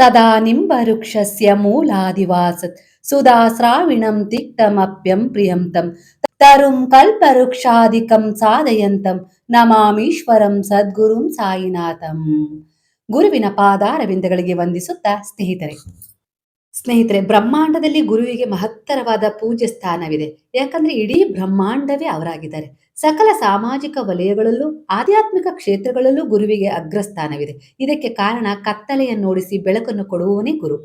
ಸದಾ ನಿಂಬವೃಕ್ಷಸ್ಯ ಮೂಲಾದಿವಾಸತ್ ಸುಧಾ ಸ್ರಾವಿಣಂ ತಿಕ್ತಮಪ್ಯಂ ಪ್ರಿಯಂತಂ ತರುಂ ಕಲ್ಪವೃಕ್ಷಾಧಿಕಂ ಸಾಧಯಂತಂ ನಮಾಮೀಶ್ವರಂ ಸದ್ಗುರುಂ ಸಾಯಿನಾಥಂ ಗುರುವಿನ ಪಾದಾರವಿಂದಗಳಿಗೆ ವಂದಿಸುತ್ತ ಸ್ನೇಹಿತರೆ ಸ್ನೇಹಿತರೆ, ಬ್ರಹ್ಮಾಂಡದಲ್ಲಿ ಗುರುವಿಗೆ ಮಹತ್ತರವಾದ ಪೂಜ್ಯ ಸ್ಥಾನವಿದೆ. ಯಾಕಂದ್ರೆ ಇಡೀ ಬ್ರಹ್ಮಾಂಡವೇ ಅವರಾಗಿದ್ದಾರೆ. ಸಕಲ ಸಾಮಾಜಿಕ ವಲಯಗಳಲ್ಲೂ, ಆಧ್ಯಾತ್ಮಿಕ ಕ್ಷೇತ್ರಗಳಲ್ಲೂ ಗುರುವಿಗೆ ಅಗ್ರಸ್ಥಾನವಿದೆ. ಇದಕ್ಕೆ ಕಾರಣ ಕತ್ತಲೆಯನ್ನು ಕತ್ತಲೆಯನ್ನೋಡಿಸಿ ಬೆಳಕನ್ನು ಕೊಡುವವನೇ ಗುರು.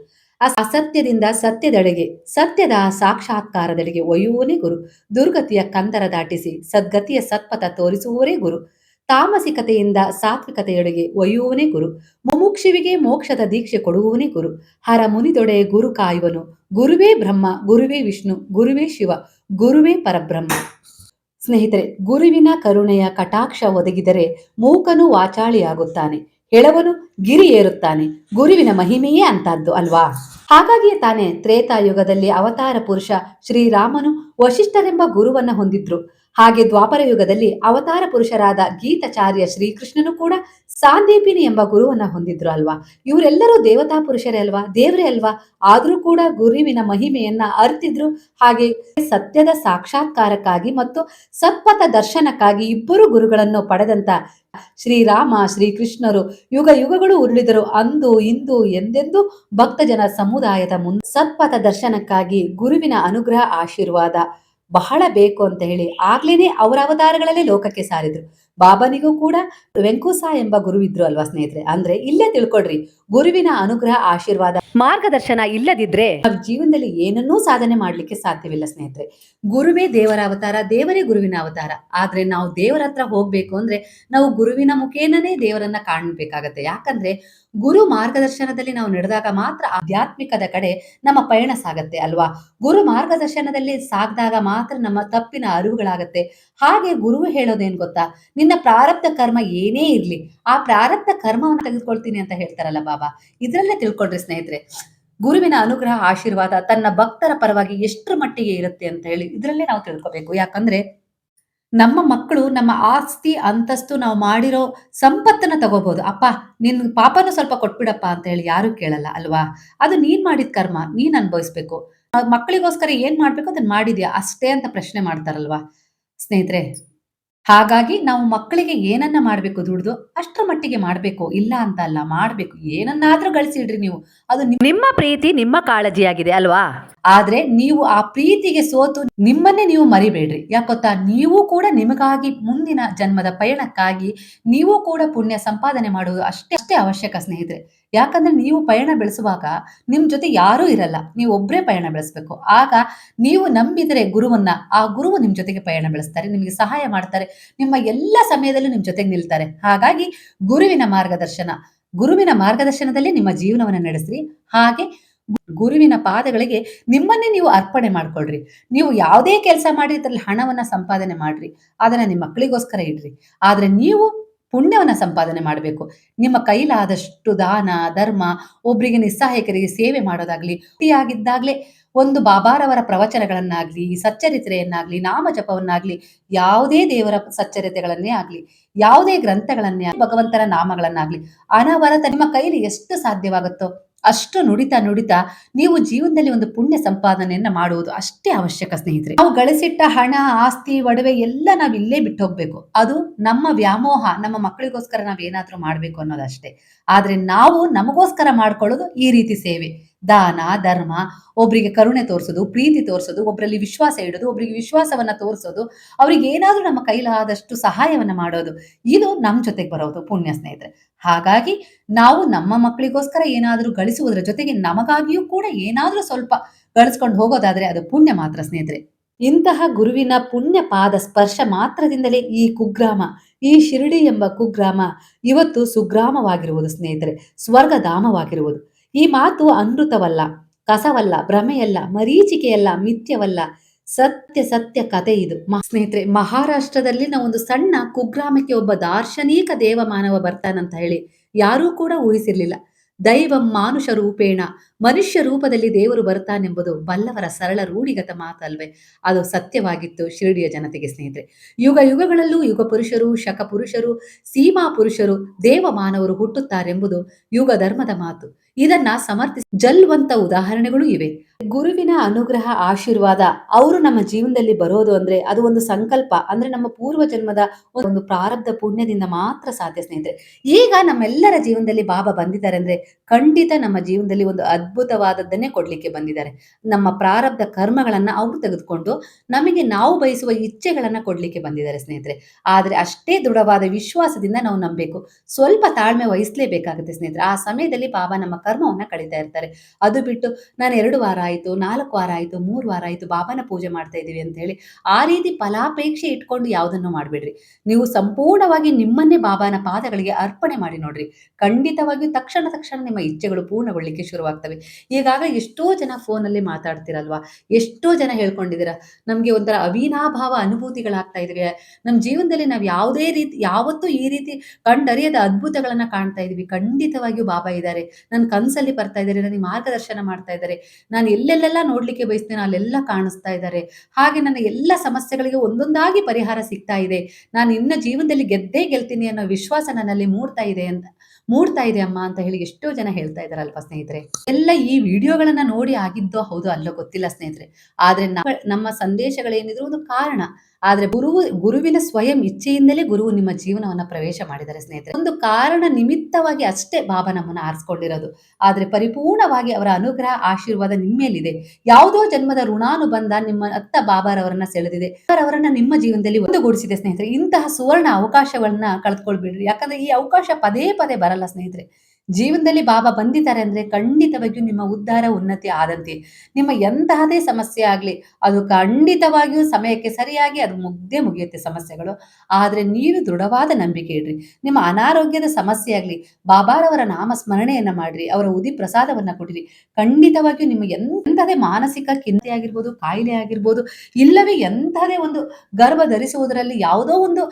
ಅಸತ್ಯದಿಂದ ಸತ್ಯದೆಡೆಗೆ, ಸತ್ಯದ ಸಾಕ್ಷಾತ್ಕಾರದೆಡೆಗೆ ಒಯ್ಯುವನೇ ಗುರು. ದುರ್ಗತಿಯ ಕಂದರ ದಾಟಿಸಿ, ಸದ್ಗತಿಯ ಸತ್ಪಥ ತೋರಿಸುವವರೇ ಗುರು. ತಾಮಸಿಕತೆಯಿಂದ ಸಾತ್ವಿಕತೆಯೊಡೆಗೆ ಒಯ್ಯುವವನೇ ಗುರು. ಮುಮುಕ್ಷಿವಿಗೆ ಮೋಕ್ಷದ ದೀಕ್ಷೆ ಕೊಡುವವನೇ ಗುರು. ಹರ ಮುನಿದೊಡೆ ಗುರು ಕಾಯುವನು. ಗುರುವೇ ಬ್ರಹ್ಮ, ಗುರುವೇ ವಿಷ್ಣು, ಗುರುವೇ ಶಿವ, ಗುರುವೇ ಪರಬ್ರಹ್ಮ. ಸ್ನೇಹಿತರೆ, ಗುರುವಿನ ಕರುಣೆಯ ಕಟಾಕ್ಷ ಒದಗಿದರೆ ಮೂಕನು ವಾಚಾಳಿಯಾಗುತ್ತಾನೆ. ಹೆಳವನು ಗಿರಿ ಏರುತ್ತಾನೆ. ಗುರುವಿನ ಮಹಿಮೆಯೇ ಅಂತದ್ದು ಅಲ್ವಾ? ಹಾಗಾಗಿಯೇ ತಾನೇ ತ್ರೇತಾಯುಗದಲ್ಲಿ ಅವತಾರ ಪುರುಷ ಶ್ರೀರಾಮನು ವಶಿಷ್ಠರೆಂಬ ಗುರುವನ್ನ ಹೊಂದಿದ್ರು. ಹಾಗೆ ದ್ವಾಪರ ಯುಗದಲ್ಲಿ ಅವತಾರ ಪುರುಷರಾದ ಗೀತಾಚಾರ್ಯ ಶ್ರೀಕೃಷ್ಣನು ಕೂಡ ಸಾಂದೀಪಿನಿ ಎಂಬ ಗುರುವನ್ನ ಹೊಂದಿದ್ರು ಅಲ್ವಾ? ಇವರೆಲ್ಲರೂ ದೇವತಾ ಪುರುಷರೇ ಅಲ್ವಾ? ದೇವರೇ ಅಲ್ವಾ? ಆದ್ರೂ ಕೂಡ ಗುರುವಿನ ಮಹಿಮೆಯನ್ನ ಅರ್ತಿದ್ರು. ಹಾಗೆ ಸತ್ಯದ ಸಾಕ್ಷಾತ್ಕಾರಕ್ಕಾಗಿ ಮತ್ತು ಸತ್ಪಥ ದರ್ಶನಕ್ಕಾಗಿ ಇಬ್ಬರು ಗುರುಗಳನ್ನು ಪಡೆದಂತ ಶ್ರೀರಾಮ, ಶ್ರೀಕೃಷ್ಣರು ಯುಗ ಯುಗಗಳು ಉರುಳಿದರು ಅಂದು, ಇಂದು ಎಂದೆಂದು ಭಕ್ತಜನ ಸಮುದಾಯದ ಮುಂದೆ ಸತ್ಪಥ ದರ್ಶನಕ್ಕಾಗಿ ಗುರುವಿನ ಅನುಗ್ರಹ, ಆಶೀರ್ವಾದ ಬಹಳ ಬೇಕು ಅಂತ ಹೇಳಿ ಆಗ್ಲೇನೆ ಅವರ ಅವತಾರಗಳಲ್ಲೇ ಲೋಕಕ್ಕೆ ಸಾರಿದ್ರು. ಬಾಬನಿಗೂ ಕೂಡ ವೆಂಕುಸ ಎಂಬ ಗುರುವಿದ್ರು ಅಲ್ವಾ ಸ್ನೇಹಿತರೆ? ಅಂದ್ರೆ ಇಲ್ಲೇ ತಿಳ್ಕೊಳ್ರಿ. ಗುರುವಿನ ಅನುಗ್ರಹ, ಆಶೀರ್ವಾದ ಮಾರ್ಗದರ್ಶನ ಇಲ್ಲದಿದ್ರೆ ಜೀವನದಲ್ಲಿ ಏನನ್ನೂ ಸಾಧನೆ ಮಾಡಲಿಕ್ಕೆ ಸಾಧ್ಯವಿಲ್ಲ ಸ್ನೇಹಿತರೆ. ಗುರುವೇ ದೇವರ ಅವತಾರ, ದೇವರೇ ಗುರುವಿನ ಅವತಾರ. ಆದ್ರೆ ನಾವು ದೇವರ ಹತ್ರ ಹೋಗ್ಬೇಕು ಅಂದ್ರೆ ನಾವು ಗುರುವಿನ ಮುಖೇನನೇ ದೇವರನ್ನ ಕಾಣಬೇಕಾಗತ್ತೆ. ಯಾಕಂದ್ರೆ ಗುರು ಮಾರ್ಗದರ್ಶನದಲ್ಲಿ ನಾವು ನಡೆದಾಗ ಮಾತ್ರ ಆಧ್ಯಾತ್ಮಿಕದ ಕಡೆ ನಮ್ಮ ಪಯಣ ಸಾಗತ್ತೆ ಅಲ್ವಾ? ಗುರು ಮಾರ್ಗದರ್ಶನದಲ್ಲಿ ಸಾಗಿದಾಗ ಮಾತ್ರ ನಮ್ಮ ತಪ್ಪಿನ ಅರಿವುಗಳಾಗತ್ತೆ. ಹಾಗೆ ಗುರು ಹೇಳೋದೇನ್ ಗೊತ್ತಾ? ನಿನ್ನ ಪ್ರಾರಬ್ಧ ಕರ್ಮ ಏನೇ ಇರ್ಲಿ, ಆ ಪ್ರಾರಬ್ಧ ಕರ್ಮವನ್ನು ತೆಗೆದುಕೊಳ್ತೀನಿ ಅಂತ ಹೇಳ್ತಾರಲ್ಲ ಬಾಬಾ. ಇದ್ರಲ್ಲೇ ತಿಳ್ಕೊಂಡ್ರಿ ಸ್ನೇಹಿತರೆ. ಗುರುವಿನ ಅನುಗ್ರಹ, ಆಶೀರ್ವಾದ ತನ್ನ ಭಕ್ತರ ಪರವಾಗಿ ಎಷ್ಟರ ಮಟ್ಟಿಗೆ ಇರುತ್ತೆ ಅಂತ ಹೇಳಿ ಇದರಲ್ಲೇ ನಾವು ತಿಳ್ಕೊಬೇಕು. ಯಾಕಂದ್ರೆ ನಮ್ಮ ಮಕ್ಕಳು, ನಮ್ಮ ಆಸ್ತಿ, ಅಂತಸ್ತು ನಾವು ಮಾಡಿರೋ ಸಂಪತ್ತನ್ನ ತಗೋಬಹುದು ಅಪ್ಪ, ನಿನ್ ಪಾಪನು ಸ್ವಲ್ಪ ಕೊಟ್ಬಿಡಪ್ಪ ಅಂತ ಹೇಳಿ ಯಾರು ಕೇಳಲ್ಲ, ಅಲ್ವಾ? ಅದು ನೀನ್ ಮಾಡಿದ ಕರ್ಮ, ನೀನ್ ಅನುಭವಿಸ್ಬೇಕು. ಮಕ್ಕಳಿಗೋಸ್ಕರ ಏನ್ ಮಾಡ್ಬೇಕು? ಅದನ್ನ ಮಾಡಿದ್ಯಾ? ಅಷ್ಟೇ ಅಂತ ಪ್ರಶ್ನೆ ಮಾಡ್ತಾರಲ್ವಾ? ಸ್ನೇಹಿತರೆ ಹಾಗಾಗಿ ನಾವು ಮಕ್ಕಳಿಗೆ ಏನನ್ನ ಮಾಡ್ಬೇಕು ದುಡ್ದು ಅಷ್ಟರ ಮಟ್ಟಿಗೆ ಮಾಡ್ಬೇಕು ಇಲ್ಲ ಅಂತ ಅಲ್ಲ ಮಾಡ್ಬೇಕು. ಏನನ್ನಾದ್ರೂ ಗಳಿಸಿಡ್ರಿ ನೀವು. ಅದು ನಿಮ್ಮ ಪ್ರೀತಿ ನಿಮ್ಮ ಕಾಳಜಿಯಾಗಿದೆ ಅಲ್ವಾ? ಆದ್ರೆ ನೀವು ಆ ಪ್ರೀತಿಗೆ ಸೋತು ನಿಮ್ಮನ್ನೇ ನೀವು ಮರಿಬೇಡ್ರಿ. ಯಾಕೊತ್ತಾ ನೀವು ಕೂಡ ನಿಮಗಾಗಿ ಮುಂದಿನ ಜನ್ಮದ ಪಯಣಕ್ಕಾಗಿ ನೀವು ಕೂಡ ಪುಣ್ಯ ಸಂಪಾದನೆ ಮಾಡುವುದು ಅಷ್ಟೇ ಅಷ್ಟೇ ಅವಶ್ಯಕ ಸ್ನೇಹಿತರೆ. ಯಾಕಂದ್ರೆ ನೀವು ಪಯಣ ಬೆಳೆಸುವಾಗ ನಿಮ್ ಜೊತೆ ಯಾರೂ ಇರಲ್ಲ. ನೀವು ಒಬ್ಬರೇ ಪಯಣ ಬೆಳೆಸ್ಬೇಕು. ಆಗ ನೀವು ನಂಬಿದರೆ ಗುರುವನ್ನ ಆ ಗುರುವು ನಿಮ್ ಜೊತೆಗೆ ಪಯಣ ಬೆಳೆಸ್ತಾರೆ. ನಿಮಗೆ ಸಹಾಯ ಮಾಡ್ತಾರೆ. ನಿಮ್ಮ ಎಲ್ಲ ಸಮಯದಲ್ಲೂ ನಿಮ್ ಜೊತೆಗೆ ನಿಲ್ತಾರೆ. ಹಾಗಾಗಿ ಗುರುವಿನ ಮಾರ್ಗದರ್ಶನ, ಗುರುವಿನ ಮಾರ್ಗದರ್ಶನದಲ್ಲಿ ನಿಮ್ಮ ಜೀವನವನ್ನು ನಡೆಸ್ರಿ. ಹಾಗೆ ಗುರುವಿನ ಪಾದಗಳಿಗೆ ನಿಮ್ಮನ್ನೇ ನೀವು ಅರ್ಪಣೆ ಮಾಡ್ಕೊಳ್ರಿ. ನೀವು ಯಾವುದೇ ಕೆಲಸ ಮಾಡಿ ಅದ್ರಲ್ಲಿ ಹಣವನ್ನ ಸಂಪಾದನೆ ಮಾಡ್ರಿ. ಅದನ್ನ ನಿಮ್ಮ ಮಕ್ಕಳಿಗೋಸ್ಕರ ಇಡ್ರಿ. ಆದ್ರೆ ನೀವು ಪುಣ್ಯವನ್ನ ಸಂಪಾದನೆ ಮಾಡಬೇಕು. ನಿಮ್ಮ ಕೈಲಾದಷ್ಟು ದಾನ, ಧರ್ಮ ಒಬ್ಬರಿಗೆ ನಿಸ್ಸಹಾಯಕರಿಗೆ ಸೇವೆ ಮಾಡೋದಾಗ್ಲಿ ಆಗಿದ್ದಾಗ್ಲೇ ಒಂದು ಬಾಬಾರವರ ಪ್ರವಚನಗಳನ್ನಾಗ್ಲಿ ಸಚ್ಚರಿತ್ರೆಯನ್ನಾಗ್ಲಿ ನಾಮ ಜಪವನ್ನಾಗ್ಲಿ ಯಾವುದೇ ದೇವರ ಸಚ್ಚರಿತೆಗಳನ್ನೇ ಆಗ್ಲಿ, ಯಾವುದೇ ಗ್ರಂಥಗಳನ್ನೇ ಭಗವಂತನ ನಾಮಗಳನ್ನಾಗ್ಲಿ, ಅನವರತ ನಿಮ್ಮ ಕೈಲಿ ಎಷ್ಟು ಸಾಧ್ಯವಾಗುತ್ತೋ ಅಷ್ಟು ನುಡಿತಾ ನುಡಿತಾ ನೀವು ಜೀವನದಲ್ಲಿ ಒಂದು ಪುಣ್ಯ ಸಂಪಾದನೆಯನ್ನ ಮಾಡುವುದು ಅಷ್ಟೇ ಅವಶ್ಯಕ, ಸ್ನೇಹಿತರೆ. ನಾವು ಗಳಿಸಿಟ್ಟ ಹಣ, ಆಸ್ತಿ, ಒಡವೆ ಎಲ್ಲ ನಾವು ಇಲ್ಲೇ ಬಿಟ್ಟು ಹೋಗ್ಬೇಕು. ಅದು ನಮ್ಮ ವ್ಯಾಮೋಹ, ನಮ್ಮ ಮಕ್ಕಳಿಗೋಸ್ಕರ ನಾವ್ ಏನಾದ್ರೂ ಮಾಡ್ಬೇಕು ಅನ್ನೋದಷ್ಟೇ. ಆದ್ರೆ ನಾವು ನಮಗೋಸ್ಕರ ಮಾಡ್ಕೊಳ್ಳೋದು ಈ ರೀತಿ ಸೇವೆ. ದಾನ, ಧರ್ಮ, ಒಬ್ರಿಗೆ ಕರುಣೆ ತೋರಿಸೋದು, ಪ್ರೀತಿ ತೋರಿಸೋದು ಒಬ್ಬರಲ್ಲಿ ವಿಶ್ವಾಸ ಇಡೋದು, ಒಬ್ರಿಗೆ ವಿಶ್ವಾಸವನ್ನ ತೋರಿಸೋದು, ಅವ್ರಿಗೆ ಏನಾದರೂ ನಮ್ಮ ಕೈಲಾದಷ್ಟು ಸಹಾಯವನ್ನ ಮಾಡೋದು, ಇದು ನಮ್ಮ ಜೊತೆಗೆ ಬರೋದು ಪುಣ್ಯ ಸ್ನೇಹಿತರೆ. ಹಾಗಾಗಿ ನಾವು ನಮ್ಮ ಮಕ್ಕಳಿಗೋಸ್ಕರ ಏನಾದರೂ ಗಳಿಸುವುದರ ಜೊತೆಗೆ ನಮಗಾಗಿಯೂ ಕೂಡ ಏನಾದರೂ ಸ್ವಲ್ಪ ಗಳಿಸ್ಕೊಂಡು ಹೋಗೋದಾದ್ರೆ ಅದು ಪುಣ್ಯ ಮಾತ್ರ ಸ್ನೇಹಿತರೆ. ಇಂತಹ ಗುರುವಿನ ಪುಣ್ಯ ಪಾದ ಸ್ಪರ್ಶ ಮಾತ್ರದಿಂದಲೇ ಈ ಕುಗ್ರಾಮ, ಈ ಶಿರಡಿ ಎಂಬ ಕುಗ್ರಾಮ ಇವತ್ತು ಸುಗ್ರಾಮವಾಗಿರುವುದು ಸ್ನೇಹಿತರೆ, ಸ್ವರ್ಗಧಾಮವಾಗಿರುವುದು. ಈ ಮಾತು ಅನೃತವಲ್ಲ ಕಸವಲ್ಲ, ಭ್ರಮೆಯಲ್ಲ, ಮರೀಚಿಕೆಯಲ್ಲ, ಮಿಥ್ಯವಲ್ಲ, ಸತ್ಯ ಸತ್ಯ ಕತೆ ಇದು. ಸ್ನೇಹಿತರೆ, ಮಹಾರಾಷ್ಟ್ರದಲ್ಲಿ ನಾವು ಒಂದು ಸಣ್ಣ ಕುಗ್ರಾಮಕ್ಕೆ ಒಬ್ಬ ದಾರ್ಶನಿಕ ದೇವ ಮಾನವ ಬರ್ತಾನಂತ ಹೇಳಿ ಯಾರೂ ಕೂಡ ಊಹಿಸಿರ್ಲಿಲ್ಲ. ದೈವಂ ಮಾನುಷ ರೂಪೇಣ, ಮನುಷ್ಯ ರೂಪದಲ್ಲಿ ದೇವರು ಬರ್ತಾನೆಂಬುದು ಬಲ್ಲವರ ಸರಳ ರೂಢಿಗತ ಮಾತಲ್ವೇ. ಅದು ಸತ್ಯವಾಗಿತ್ತು ಶಿರಡಿಯ ಜನತೆಗೆ ಸ್ನೇಹಿತರೆ. ಯುಗ ಯುಗಗಳಲ್ಲೂ ಯುಗ ಪುರುಷರು, ಶಕ ಪುರುಷರು, ಸೀಮಾ ಪುರುಷರು ದೇವ ಮಾನವರು ಹುಟ್ಟುತ್ತಾರೆಂಬುದು ಯುಗ ಧರ್ಮದ ಮಾತು. ಇದನ್ನ ಸಮರ್ಥಿಸಿ ಜಲ್ವಂತ ಉದಾಹರಣೆಗಳು ಇವೆ. ಗುರುವಿನ ಅನುಗ್ರಹ, ಆಶೀರ್ವಾದ ಅವರು ನಮ್ಮ ಜೀವನದಲ್ಲಿ ಬರೋದು ಅಂದ್ರೆ ಅದು ಒಂದು ಸಂಕಲ್ಪ, ಅಂದ್ರೆ ನಮ್ಮ ಪೂರ್ವ ಜನ್ಮದ ಒಂದು ಪ್ರಾರಬ್ಧ ಪುಣ್ಯದಿಂದ ಮಾತ್ರ ಸಾಧ್ಯ ಸ್ನೇಹಿತರೆ. ಈಗ ನಮ್ಮೆಲ್ಲರ ಜೀವನದಲ್ಲಿ ಬಾಬಾ ಬಂದಿದ್ದಾರೆ ಅಂದ್ರೆ ಖಂಡಿತ ನಮ್ಮ ಜೀವನದಲ್ಲಿ ಒಂದು ಅದ್ಭುತವಾದದ್ದನ್ನೇ ಕೊಡ್ಲಿಕ್ಕೆ ಬಂದಿದ್ದಾರೆ. ನಮ್ಮ ಪ್ರಾರಬ್ಧ ಕರ್ಮಗಳನ್ನ ಅವರು ತೆಗೆದುಕೊಂಡು ನಮಗೆ ನಾವು ಬಯಸುವ ಇಚ್ಛೆಗಳನ್ನ ಕೊಡ್ಲಿಕ್ಕೆ ಬಂದಿದ್ದಾರೆ ಸ್ನೇಹಿತರೆ. ಆದ್ರೆ ಅಷ್ಟೇ ದೃಢವಾದ ವಿಶ್ವಾಸದಿಂದ ನಾವು ನಂಬಬೇಕು. ಸ್ವಲ್ಪ ತಾಳ್ಮೆ ವಹಿಸಲೇಬೇಕಾಗುತ್ತೆ ಸ್ನೇಹಿತರೆ. ಆ ಸಮಯದಲ್ಲಿ ಬಾಬಾ ನಮ್ಮ ಕರ್ಮವನ್ನ ಕಳೀತಾ ಇರ್ತಾರೆ. ಅದು ಬಿಟ್ಟು ನಾನು ಎರಡು ವಾರ ಆಯಿತು ನಾಲ್ಕು ವಾರ ಆಯಿತು ಮೂರು ವಾರ ಆಯಿತು ಬಾಬಾನ ಪೂಜೆ ಮಾಡ್ತಾ ಇದ್ದೀವಿ ಅಂತ ಹೇಳಿ ಆ ರೀತಿ ಫಲಾಪೇಕ್ಷೆ ಇಟ್ಕೊಂಡು ಯಾವುದನ್ನು ಮಾಡಬೇಡ್ರಿ. ನೀವು ಸಂಪೂರ್ಣವಾಗಿ ನಿಮ್ಮನ್ನೇ ಬಾಬಾನ ಪಾದಗಳಿಗೆ ಅರ್ಪಣೆ ಮಾಡಿ ನೋಡ್ರಿ. ಖಂಡಿತವಾಗಿಯೂ ತಕ್ಷಣ ತಕ್ಷಣ ನಿಮ್ಮ ಇಚ್ಛೆಗಳು ಪೂರ್ಣಗೊಳ್ಳಿಕ್ಕೆ ಶುರುವಾಗ್ತವೆ. ಈಗಾಗ ಎಷ್ಟೋ ಜನ ಫೋನಲ್ಲಿ ಮಾತಾಡ್ತಿರಲ್ವಾ? ಎಷ್ಟೋ ಜನ ಹೇಳ್ಕೊಂಡಿದ್ದೀರ, ನಮಗೆ ಒಂಥರ ಅವಿನಾಭಾವ ಅನುಭೂತಿಗಳಾಗ್ತಾ ಇದ್ವಿ. ನಮ್ಮ ಜೀವನದಲ್ಲಿ ನಾವು ಯಾವುದೇ ರೀತಿ, ಯಾವತ್ತೂ ಈ ರೀತಿ ಕಂಡರಿಯದ ಅದ್ಭುತಗಳನ್ನು ಕಾಣ್ತಾ ಇದೀವಿ ಖಂಡಿತವಾಗಿಯೂ ಬಾಬಾ ಇದ್ದಾರೆ. ನನ್ನ ಕನಸಲ್ಲಿ ಬರ್ತಾ ಇದ್ದಾರೆ ನನಗೆ ಮಾರ್ಗದರ್ಶನ ಮಾಡ್ತಾ ಇದ್ದಾರೆ. ನಾನು ಎಲ್ಲೆಲ್ಲೆಲ್ಲ ನೋಡ್ಲಿಕ್ಕೆ ಬಯಸ್ತೇನೆ, ಅಲ್ಲೆಲ್ಲ ಕಾಣಿಸ್ತಾ ಇದ್ದಾರೆ. ಹಾಗೆ ನನ್ನ ಎಲ್ಲ ಸಮಸ್ಯೆಗಳಿಗೆ ಒಂದೊಂದಾಗಿ ಪರಿಹಾರ ಸಿಗ್ತಾ ಇದೆ. ನಾನು ಇನ್ನ ಜೀವನದಲ್ಲಿ ಗೆದ್ದೇ ಗೆಲ್ತೀನಿ ಅನ್ನೋ ವಿಶ್ವಾಸ ನನ್ನಲ್ಲಿ ಮೂಡ್ತಾ ಇದೆ ಅಂತ, ಮೂಡ್ತಾ ಇದೆ ಅಮ್ಮ ಅಂತ ಹೇಳಿ ಎಷ್ಟೋ ಜನ ಹೇಳ್ತಾ ಇದಾರಲ್ವಾ ಸ್ನೇಹಿತರೆ? ಎಲ್ಲ ಈ ವಿಡಿಯೋಗಳನ್ನ ನೋಡಿ ಆಗಿದ್ದೋ ಹೌದು ಅಲ್ಲೋ ಗೊತ್ತಿಲ್ಲ ಸ್ನೇಹಿತರೆ. ಆದ್ರೆ ನಮ್ಮ ಸಂದೇಶಗಳೇನಿದ್ರು ಒಂದು ಕಾರಣ. ಆದ್ರೆ ಗುರುವು ಗುರುವಿನ ಸ್ವಯಂ ಇಚ್ಛೆಯಿಂದಲೇ ಗುರುವು ನಿಮ್ಮ ಜೀವನವನ್ನ ಪ್ರವೇಶ ಮಾಡಿದ್ದಾರೆ ಸ್ನೇಹಿತರೆ. ಒಂದು ಕಾರಣ ನಿಮಿತ್ತವಾಗಿ ಅಷ್ಟೇ ಬಾಬಾ ನಮ್ಮನ್ನ ಆರಿಸ್ಕೊಂಡಿರೋದು. ಆದ್ರೆ ಪರಿಪೂರ್ಣವಾಗಿ ಅವರ ಅನುಗ್ರಹ, ಆಶೀರ್ವಾದ ನಿಮ್ಮೇಲಿದೆ. ಯಾವುದೋ ಜನ್ಮದ ಋಣಾನುಬಂಧ ನಿಮ್ಮ ಅತ್ತ ಬಾಬಾರವರನ್ನ ಸೆಳೆದಿದೆ. ಅವರನ್ನ ನಿಮ್ಮ ಜೀವನದಲ್ಲಿ ಒಂದುಗೂಡಿಸಿದೆ ಸ್ನೇಹಿತರೆ. ಇಂತಹ ಸುವರ್ಣ ಅವಕಾಶಗಳನ್ನ ಕಳೆದುಕೊಳ್ಬಿಡ್ರಿ. ಯಾಕಂದ್ರೆ ಈ ಅವಕಾಶ ಪದೇ ಪದೇ ಬರಲ್ಲ ಸ್ನೇಹಿತರೆ. ಜೀವನದಲ್ಲಿ ಬಾಬಾ ಬಂದಿದ್ದಾರೆ ಅಂದ್ರೆ ಖಂಡಿತವಾಗಿಯೂ ನಿಮ್ಮ ಉದ್ಧಾರ ಉನ್ನತಿ ಆದಂತೆ. ನಿಮ್ಮ ಎಂತಹದೇ ಸಮಸ್ಯೆ ಆಗ್ಲಿ, ಅದು ಖಂಡಿತವಾಗಿಯೂ ಸಮಯಕ್ಕೆ ಸರಿಯಾಗಿ ಅದು ಮುಗ್ದೇ ಮುಗಿಯುತ್ತೆ ಸಮಸ್ಯೆಗಳು. ಆದ್ರೆ ನೀವು ದೃಢವಾದ ನಂಬಿಕೆ ಇಡ್ರಿ. ನಿಮ್ಮ ಅನಾರೋಗ್ಯದ ಸಮಸ್ಯೆ ಆಗ್ಲಿ, ಬಾಬಾರವರ ನಾಮ ಸ್ಮರಣೆಯನ್ನ ಮಾಡ್ರಿ, ಅವರ ಉದಿ ಪ್ರಸಾದವನ್ನ ಕೊಡಿರಿ. ಖಂಡಿತವಾಗಿಯೂ ನಿಮ್ಮ ಎಂತದೇ ಮಾನಸಿಕ ಖಿನ್ನತೆ ಆಗಿರ್ಬೋದು, ಕಾಯಿಲೆ ಆಗಿರ್ಬೋದು, ಇಲ್ಲವೇ ಎಂತಹದೇ ಒಂದು ಗರ್ಭ ಧರಿಸುವುದರಲ್ಲಿ ಯಾವುದೋ ಒಂದು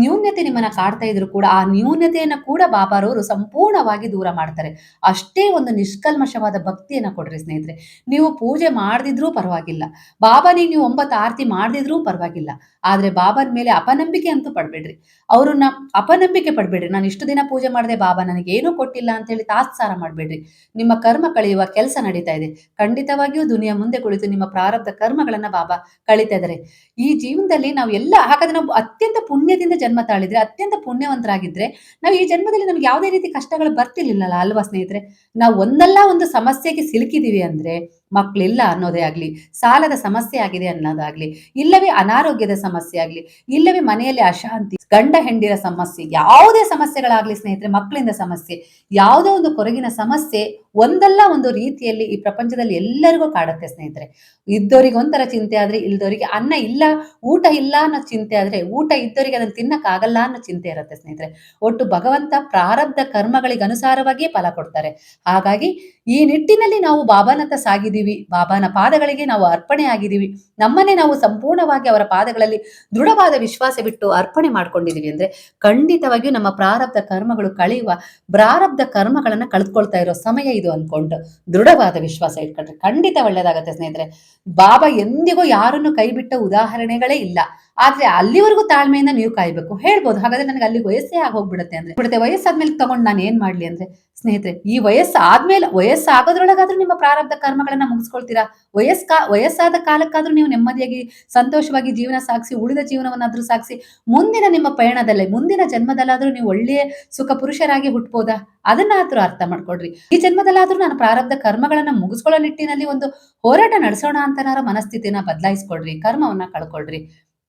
ನ್ಯೂನ್ಯತೆ ನಿಮ್ಮನ್ನ ಕಾಡ್ತಾ ಇದ್ರು ಕೂಡ, ಆ ನ್ಯೂನ್ಯತೆಯನ್ನ ಕೂಡ ಬಾಬಾರವರು ಸಂಪೂರ್ಣವಾಗಿ ದೂರ ಮಾಡ್ತಾರೆ. ಅಷ್ಟೇ ಒಂದು ನಿಷ್ಕಲ್ಮಶವಾದ ಭಕ್ತಿಯನ್ನ ಕೊಡ್ರಿ ಸ್ನೇಹಿತರೆ. ನೀವು ಪೂಜೆ ಮಾಡದಿದ್ರೂ ಪರವಾಗಿಲ್ಲ. ಬಾಬಾ ನೀವು ಒಂಬತ್ತು ಆರತಿ ಮಾಡದಿದ್ರೂ ಪರವಾಗಿಲ್ಲ. ಆದರೆ ಬಾಬಾನ ಮೇಲೆ ಅಪನಂಬಿಕೆ ಅಂತೂ ಪಡಬೇಡ್ರಿ. ಅವ್ರನ್ನ ಅಪನಂಬಿಕೆ ಪಡಬೇಡ್ರಿ. ನಾನು ಇಷ್ಟು ದಿನ ಪೂಜೆ ಮಾಡಿದೆ ಬಾಬಾ ನನಗೆ ಏನೂ ಕೊಟ್ಟಿಲ್ಲ ಅಂತ ಹೇಳಿ ತಾತ್ಸಾರ ಮಾಡಬೇಡ್ರಿ. ನಿಮ್ಮ ಕರ್ಮ ಕಳೆಯುವ ಕೆಲಸ ನಡೀತಾ ಇದೆ. ಖಂಡಿತವಾಗಿಯೂ ದುನಿಯಾ ಮುಂದೆ ಕುಳಿತು ನಿಮ್ಮ ಪ್ರಾರಬ್ಧ ಕರ್ಮಗಳನ್ನ ಬಾಬಾ ಕಳೀತಾ ಇದ್ದಾರೆ ಈ ಜೀವನದಲ್ಲಿ ನಾವು ಎಲ್ಲ, ಹಾಗಾದ್ರೆ ನಾವು ಅತ್ಯಂತ ಪುಣ್ಯದಿಂದ ಜನ್ಮ ತಾಳಿದ್ರೆ, ಅತ್ಯಂತ ಪುಣ್ಯವಂತರಾಗಿದ್ರೆ, ನಾವು ಈ ಜನ್ಮದಲ್ಲಿ ನಮ್ಗೆ ಯಾವುದೇ ರೀತಿ ಕಷ್ಟಗಳು ಬರ್ತಿರ್ಲಿಲ್ಲಲ್ಲ ಅಲ್ವಾ ಸ್ನೇಹಿತರೆ? ನಾವು ಒಂದಲ್ಲ ಒಂದು ಸಮಸ್ಯೆಗೆ ಸಿಲುಕಿದೀವಿ ಅಂದ್ರೆ ಮಕ್ಕಳಿಲ್ಲ ಅನ್ನೋದೇ ಆಗಲಿ, ಸಾಲದ ಸಮಸ್ಯೆ ಆಗಿದೆ ಅನ್ನೋದಾಗ್ಲಿ, ಇಲ್ಲವೇ ಅನಾರೋಗ್ಯದ ಸಮಸ್ಯೆ ಆಗಲಿ, ಇಲ್ಲವೇ ಮನೆಯಲ್ಲಿ ಅಶಾಂತಿ, ಗಂಡ ಹೆಂಡಿರ ಸಮಸ್ಯೆ, ಯಾವುದೇ ಸಮಸ್ಯೆಗಳಾಗ್ಲಿ ಸ್ನೇಹಿತರೆ, ಮಕ್ಕಳಿಂದ ಸಮಸ್ಯೆ, ಯಾವುದೋ ಒಂದು ಕೊರಗಿನ ಸಮಸ್ಯೆ ಒಂದಲ್ಲ ಒಂದು ರೀತಿಯಲ್ಲಿ ಈ ಪ್ರಪಂಚದಲ್ಲಿ ಎಲ್ಲರಿಗೂ ಕಾಡುತ್ತೆ ಸ್ನೇಹಿತರೆ. ಇದ್ದವರಿಗೆ ಒಂಥರ ಚಿಂತೆ ಆದ್ರೆ ಇಲ್ದವರಿಗೆ ಅನ್ನ ಇಲ್ಲ, ಊಟ ಇಲ್ಲ ಅನ್ನೋ ಚಿಂತೆ ಆದ್ರೆ ಊಟ ಇದ್ದವರಿಗೆ ಅದನ್ನ ತಿನ್ನಕ್ಕಾಗಲ್ಲ ಅನ್ನೋ ಚಿಂತೆ ಇರುತ್ತೆ ಸ್ನೇಹಿತರೆ. ಒಟ್ಟು ಭಗವಂತ ಪ್ರಾರಬ್ಧ ಕರ್ಮಗಳಿಗೆ ಅನುಸಾರವಾಗಿಯೇ ಫಲ ಕೊಡ್ತಾರೆ. ಹಾಗಾಗಿ ಈ ನಿಟ್ಟಿನಲ್ಲಿ ನಾವು ಬಾಬಾನತ್ತ ಸಾಗಿದೀವಿ ಬಾಬಾನ ಪಾದಗಳಿಗೆ ನಾವು ಅರ್ಪಣೆ ಆಗಿದ್ದೀವಿ. ನಮ್ಮನ್ನೇ ನಾವು ಸಂಪೂರ್ಣವಾಗಿ ಅವರ ಪಾದಗಳಲ್ಲಿ ದೃಢವಾದ ವಿಶ್ವಾಸ ಬಿಟ್ಟು ಅರ್ಪಣೆ ಮಾಡ್ಕೊಂಡಿದೀವಿ ಅಂದ್ರೆ ಖಂಡಿತವಾಗಿಯೂ ನಮ್ಮ ಪ್ರಾರಬ್ಧ ಕರ್ಮಗಳು ಕಳೆಯುವ ಪ್ರಾರಬ್ಧ ಕರ್ಮಗಳನ್ನ ಕಳೆದುಕೊಳ್ತಾ ಇರೋ ಸಮಯ ಇದು ಅನ್ಕೊಂಡು ದೃಢವಾದ ವಿಶ್ವಾಸ ಇಟ್ಕೊಂಡ್ರೆ ಖಂಡಿತ ಒಳ್ಳೇದಾಗತ್ತೆ ಸ್ನೇಹಿತರೆ. ಬಾಬಾ ಎಂದಿಗೂ ಯಾರನ್ನು ಕೈ ಬಿಟ್ಟ ಉದಾಹರಣೆಗಳೇ ಇಲ್ಲ. ಆದ್ರೆ ಅಲ್ಲಿವರೆಗೂ ತಾಳ್ಮೆಯಿಂದ ನೀವು ಕಾಯ್ಬೇಕು. ಹೇಳ್ಬೋದು, ಹಾಗಾದ್ರೆ ನನಗೆ ಅಲ್ಲಿ ವಯಸ್ಸೇ ಆಗಿ ಹೋಗ್ಬಿಡುತ್ತೆ ಅಂದ್ರೆ. ಬಿಡುತ್ತೆ, ವಯಸ್ಸಾದ್ಮೇಲೆ ತಗೊಂಡು ನಾನು ಏನ್ ಮಾಡ್ಲಿ ಅಂದ್ರೆ, ಸ್ನೇಹಿತರೆ, ಈ ವಯಸ್ಸು ಆದ್ಮೇಲೆ ವಯಸ್ಸಾಗೋದ್ರೊಳಗಾದ್ರೂ ನಿಮ್ಮ ಪ್ರಾರಬ್ಧ ಕರ್ಮಗಳನ್ನ ಮುಗಿಸ್ಕೊಳ್ತೀರಾ? ವಯಸ್ಕ, ವಯಸ್ಸಾದ ಕಾಲಕ್ಕಾದ್ರೂ ನೀವು ನೆಮ್ಮದಿಯಾಗಿ, ಸಂತೋಷವಾಗಿ ಜೀವನ ಸಾಗಿಸಿ, ಉಳಿದ ಜೀವನವನ್ನಾದ್ರೂ ಸಾಗಿಸಿ, ಮುಂದಿನ ನಿಮ್ಮ ಪಯಣದಲ್ಲೇ, ಮುಂದಿನ ಜನ್ಮದಲ್ಲಾದ್ರೂ ನೀವು ಒಳ್ಳೆಯ ಸುಖ ಪುರುಷರಾಗಿ ಹುಟ್ಬೋದಾ? ಅದನ್ನಾದ್ರೂ ಅರ್ಥ ಮಾಡ್ಕೊಡ್ರಿ ಈ ಜನ್ಮದಲ್ಲಾದ್ರೂ ನಾನು ಪ್ರಾರಬ್ಧ ಕರ್ಮಗಳನ್ನ ಮುಗಿಸ್ಕೊಳ್ಳೋ ನಿಟ್ಟಿನಲ್ಲಿ ಒಂದು ಹೋರಾಟ ನಡೆಸೋಣ ಅಂತನಾರ ಮನಸ್ಥಿತಿನ ಬದಲಾಯಿಸ್ಕೊಡ್ರಿ, ಕರ್ಮವನ್ನ ಕಳ್ಕೊಳ್ರಿ.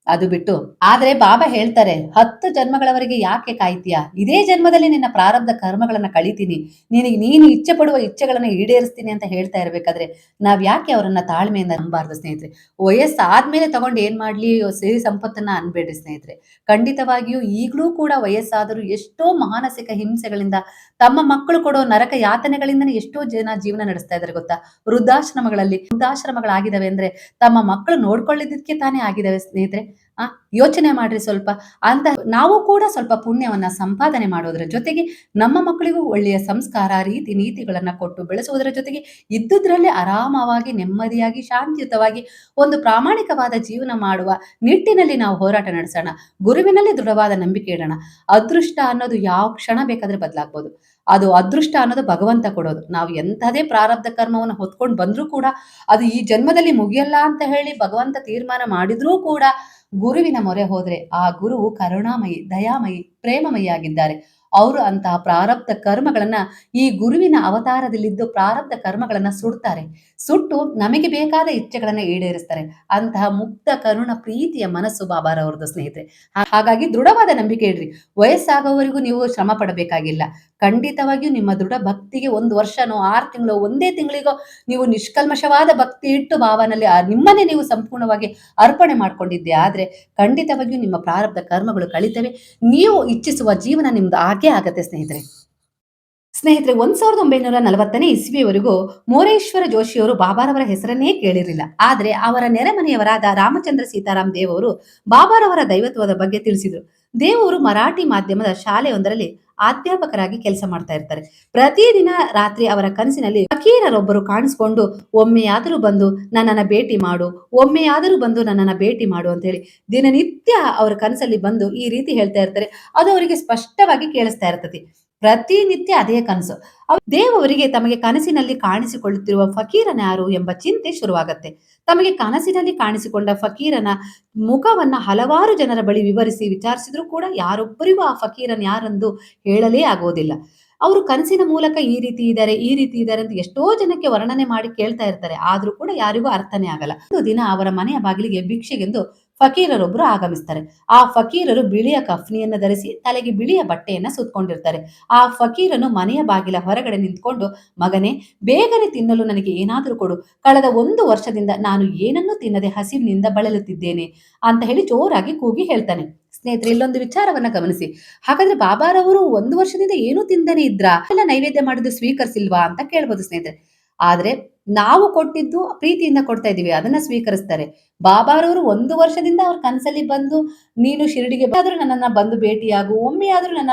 ಅದು ಬಿಟ್ಟು, ಆದ್ರೆ ಬಾಬಾ ಹೇಳ್ತಾರೆ, ಹತ್ತು ಜನ್ಮಗಳವರೆಗೆ ಯಾಕೆ ಕಾಯ್ತೀಯಾ? ಇದೇ ಜನ್ಮದಲ್ಲಿ ನಿನ್ನ ಪ್ರಾರಬ್ಧ ಕರ್ಮಗಳನ್ನ ಕಳಿತೀನಿ. ನಿನಗೆ ನೀನು ಇಚ್ಛೆ ಪಡುವ ಇಚ್ಛೆಗಳನ್ನ ಈಡೇರಿಸ್ತೀನಿ ಅಂತ ಹೇಳ್ತಾ ಇರ್ಬೇಕಾದ್ರೆ ನಾವ್ ಯಾಕೆ ಅವರನ್ನ ತಾಳ್ಮೆಯಿಂದ ನಂಬಾರ್ದು ಸ್ನೇಹಿತರೆ? ವಯಸ್ಸಾದ್ಮೇಲೆ ತಗೊಂಡು ಏನ್ ಮಾಡ್ಲಿ? ಸಿರಿ ಸಂಪತ್ತನ್ನ ಅನ್ಬೇಡ್ರಿ ಸ್ನೇಹಿತರೆ. ಖಂಡಿತವಾಗಿಯೂ ಈಗಲೂ ಕೂಡ ವಯಸ್ಸಾದರೂ ಎಷ್ಟೋ ಮಾನಸಿಕ ಹಿಂಸೆಗಳಿಂದ ತಮ್ಮ ಮಕ್ಕಳು ಕೊಡೋ ನರಕ ಯಾತನೆಗಳಿಂದ ಎಷ್ಟೋ ಜನ ಜೀವನ ನಡೆಸ್ತಾ ಇದ್ದಾರೆ ಗೊತ್ತಾ? ವೃದ್ಧಾಶ್ರಮಗಳಲ್ಲಿ ವೃದ್ಧಾಶ್ರಮಗಳಾಗಿದ್ದಾವೆ ಅಂದ್ರೆ ತಮ್ಮ ಮಕ್ಕಳು ನೋಡ್ಕೊಳ್ಳಿದ್ದಕ್ಕೆ ತಾನೇ ಆಗಿದಾವೆ ಸ್ನೇಹಿತರೆ. ಆ, ಯೋಚನೆ ಮಾಡ್ರಿ ಸ್ವಲ್ಪ. ಅಂತ ನಾವು ಕೂಡ ಸ್ವಲ್ಪ ಪುಣ್ಯವನ್ನ ಸಂಪಾದನೆ ಮಾಡೋದ್ರ ಜೊತೆಗೆ ನಮ್ಮ ಮಕ್ಕಳಿಗೂ ಒಳ್ಳೆಯ ಸಂಸ್ಕಾರ, ರೀತಿ, ನೀತಿಗಳನ್ನ ಕೊಟ್ಟು ಬೆಳೆಸುವುದರ ಜೊತೆಗೆ ಇದ್ದುದ್ರಲ್ಲೇ ಆರಾಮವಾಗಿ, ನೆಮ್ಮದಿಯಾಗಿ, ಶಾಂತಿಯುತವಾಗಿ ಒಂದು ಪ್ರಾಮಾಣಿಕವಾದ ಜೀವನ ಮಾಡುವ ನಿಟ್ಟಿನಲ್ಲಿ ನಾವು ಹೋರಾಟ ನಡೆಸೋಣ. ಗುರುವಿನಲ್ಲಿ ದೃಢವಾದ ನಂಬಿಕೆ ಇಡೋಣ. ಅದೃಷ್ಟ ಅನ್ನೋದು ಯಾವ ಕ್ಷಣ ಬೇಕಾದ್ರೆ ಬದಲಾಗ್ಬೋದು. ಅದು ಅದೃಷ್ಟ ಅನ್ನೋದು ಭಗವಂತ ಕೊಡೋದು. ನಾವು ಎಂಥದೇ ಪ್ರಾರಬ್ಧ ಕರ್ಮವನ್ನು ಹೊತ್ಕೊಂಡು ಬಂದ್ರೂ ಕೂಡ ಅದು ಈ ಜನ್ಮದಲ್ಲಿ ಮುಗಿಯಲ್ಲ ಅಂತ ಹೇಳಿ ಭಗವಂತ ತೀರ್ಮಾನ ಮಾಡಿದ್ರೂ ಕೂಡ ಗುರುವಿನ ಮೊರೆ ಹೋದ್ರೆ ಆ ಗುರುವು ಕರುಣಾಮಯಿ, ದಯಾಮಯಿ, ಪ್ರೇಮಮಯಿ ಆಗಿದ್ದಾರೆ. ಅವರು ಅಂತಹ ಪ್ರಾರಬ್ಧ ಕರ್ಮಗಳನ್ನ ಈ ಗುರುವಿನ ಅವತಾರದಲ್ಲಿದ್ದು ಪ್ರಾರಬ್ಧ ಕರ್ಮಗಳನ್ನ ಸುಡ್ತಾರೆ. ಸುಟ್ಟು ನಮಗೆ ಬೇಕಾದ ಇಚ್ಛೆಗಳನ್ನ ಈಡೇರಿಸ್ತಾರೆ. ಅಂತಹ ಮುಕ್ತ ಕರುಣ ಪ್ರೀತಿಯ ಮನಸ್ಸು ಬಾಬಾರವ್ರದ್ದು ಸ್ನೇಹಿತರೆ. ಹಾಗಾಗಿ ದೃಢವಾದ ನಂಬಿಕೆ ಇಡ್ರಿ. ವಯಸ್ಸಾಗೋವರೆಗೂ ನೀವು ಶ್ರಮ ಪಡಬೇಕಾಗಿಲ್ಲ. ಖಂಡಿತವಾಗಿಯೂ ನಿಮ್ಮ ದೃಢ ಭಕ್ತಿಗೆ ಒಂದು ವರ್ಷನೋ ಆರು ತಿಂಗಳು ಒಂದೇ ತಿಂಗಳಿಗೋ ನೀವು ನಿಷ್ಕಲ್ಮಶವಾದ ಭಕ್ತಿ ಇಟ್ಟು ಭಾವನಲ್ಲಿ ನಿಮ್ಮನ್ನೇ ನೀವು ಸಂಪೂರ್ಣವಾಗಿ ಅರ್ಪಣೆ ಮಾಡ್ಕೊಂಡಿದ್ದೆ. ಆದ್ರೆ ಖಂಡಿತವಾಗಿಯೂ ನಿಮ್ಮ ಪ್ರಾರಬ್ಧ ಕರ್ಮಗಳು ಕಳಿತವೆ. ನೀವು ಇಚ್ಛಿಸುವ ಜೀವನ ನಿಮ್ದು ಆಗೇ ಆಗತ್ತೆ ಸ್ನೇಹಿತರೆ. ಸ್ನೇಹಿತರೆ, ಒಂದ್ ಸಾವಿರದ ಒಂಬೈನೂರ ನಲವತ್ತನೇ ಇಸ್ವಿಯವರೆಗೂ ಮೋರೇಶ್ವರ ಜೋಶಿಯವರು ಬಾಬಾರವರ ಹೆಸರನ್ನೇ ಕೇಳಿರಲಿಲ್ಲ. ಆದ್ರೆ ಅವರ ನೆರೆಮನೆಯವರಾದ ರಾಮಚಂದ್ರ ಸೀತಾರಾಮ್ ದೇವ್ ಅವರು ಬಾಬಾರವರ ದೈವತ್ವದ ಬಗ್ಗೆ ತಿಳಿಸಿದ್ರು. ದೇವರು ಮರಾಠಿ ಮಾಧ್ಯಮದ ಶಾಲೆಯೊಂದರಲ್ಲಿ ಅಧ್ಯಾಪಕರಾಗಿ ಕೆಲಸ ಮಾಡ್ತಾ ಇರ್ತಾರೆ. ಪ್ರತಿದಿನ ರಾತ್ರಿ ಅವರ ಕನಸಿನಲ್ಲಿ ಫಕೀರರೊಬ್ಬರು ಕಾಣಿಸ್ಕೊಂಡು, ಒಮ್ಮೆಯಾದರೂ ಬಂದು ನನ್ನನ್ನು ಭೇಟಿ ಮಾಡು, ಒಮ್ಮೆಯಾದರೂ ಬಂದು ನನ್ನನ್ನು ಭೇಟಿ ಮಾಡು ಅಂತ ಹೇಳಿ ದಿನನಿತ್ಯ ಅವರ ಕನಸಲ್ಲಿ ಬಂದು ಈ ರೀತಿ ಹೇಳ್ತಾ ಇರ್ತಾರೆ. ಅದು ಅವರಿಗೆ ಸ್ಪಷ್ಟವಾಗಿ ಕೇಳಿಸ್ತಾ ಇರ್ತದೆ. ಪ್ರತಿನಿತ್ಯ ಅದೇ ಕನಸು. ದೇವರಿಗೆ ತಮಗೆ ಕನಸಿನಲ್ಲಿ ಕಾಣಿಸಿಕೊಳ್ಳುತ್ತಿರುವ ಫಕೀರನ ಯಾರು ಎಂಬ ಚಿಂತೆ ಶುರುವಾಗತ್ತೆ. ತಮಗೆ ಕನಸಿನಲ್ಲಿ ಕಾಣಿಸಿಕೊಂಡ ಫಕೀರನ ಮುಖವನ್ನ ಹಲವಾರು ಜನರ ಬಳಿ ವಿವರಿಸಿ ವಿಚಾರಿಸಿದ್ರು ಕೂಡ ಯಾರೊಬ್ಬರಿಗೂ ಆ ಫಕೀರನ್ ಯಾರೆಂದು ಹೇಳಲೇ ಆಗೋದಿಲ್ಲ. ಅವರು ಕನಸಿನ ಮೂಲಕ ಈ ರೀತಿ ಇದ್ದಾರೆ ಈ ರೀತಿ ಇದ್ದಾರೆ ಅಂತ ಎಷ್ಟೋ ಜನಕ್ಕೆ ವರ್ಣನೆ ಮಾಡಿ ಕೇಳ್ತಾ ಇರ್ತಾರೆ. ಆದ್ರೂ ಕೂಡ ಯಾರಿಗೂ ಅರ್ಥನೇ ಆಗಲ್ಲ. ಒಂದು ದಿನ ಅವರ ಮನೆಯ ಬಾಗಿಲಿಗೆ ಭಿಕ್ಷೆಗೆಂದು ಫಕೀರರೊಬ್ಬರು ಆಗಮಿಸ್ತಾರೆ. ಆ ಫಕೀರರು ಬಿಳಿಯ ಕಫ್ನಿಯನ್ನ ಧರಿಸಿ ತಲೆಗೆ ಬಿಳಿಯ ಬಟ್ಟೆಯನ್ನ ಸುತ್ತಕೊಂಡಿರ್ತಾರೆ ಆ ಫಕೀರನು ಮನೆಯ ಬಾಗಿಲ ಹೊರಗಡೆ ನಿಂತ್ಕೊಂಡು, ಮಗನೇ, ಬೇಗನೆ ತಿನ್ನಲು ನನಗೆ ಏನಾದರೂ ಕೊಡು. ಕಳೆದ ಒಂದು ವರ್ಷದಿಂದ ನಾನು ಏನನ್ನೂ ತಿನ್ನದೆ ಹಸಿವಿನಿಂದ ಬಳಲುತ್ತಿದ್ದೇನೆ ಅಂತ ಹೇಳಿ ಜೋರಾಗಿ ಕೂಗಿ ಹೇಳ್ತಾನೆ. ಸ್ನೇಹಿತರೆ, ಇಲ್ಲೊಂದು ವಿಚಾರವನ್ನ ಗಮನಿಸಿ. ಹಾಗಾದ್ರೆ ಬಾಬಾರವರು ಒಂದು ವರ್ಷದಿಂದ ಏನೂ ತಿಂದನೇ ಇದ್ರಾ? ಎಲ್ಲ ನೈವೇದ್ಯ ಮಾಡಿದ್ದು ಸ್ವೀಕರಿಸಿಲ್ವಾ ಅಂತ ಕೇಳ್ಬೋದು ಸ್ನೇಹಿತರೆ. ಆದ್ರೆ ನಾವು ಕೊಟ್ಟಿದ್ದು ಪ್ರೀತಿಯಿಂದ ಕೊಡ್ತಾ ಇದೀವಿ ಅದನ್ನ ಸ್ವೀಕರಿಸ್ತಾರೆ. ಬಾಬಾರವರು ಒಂದು ವರ್ಷದಿಂದ ಅವ್ರ ಕನಸಲ್ಲಿ ಬಂದು, ನೀನು ಶಿರಡಿಗೆ ಆದ್ರೂ ನನ್ನನ್ನ ಬಂದು ಭೇಟಿಯಾಗು ಒಮ್ಮೆ ಆದ್ರೂ ನನ್ನ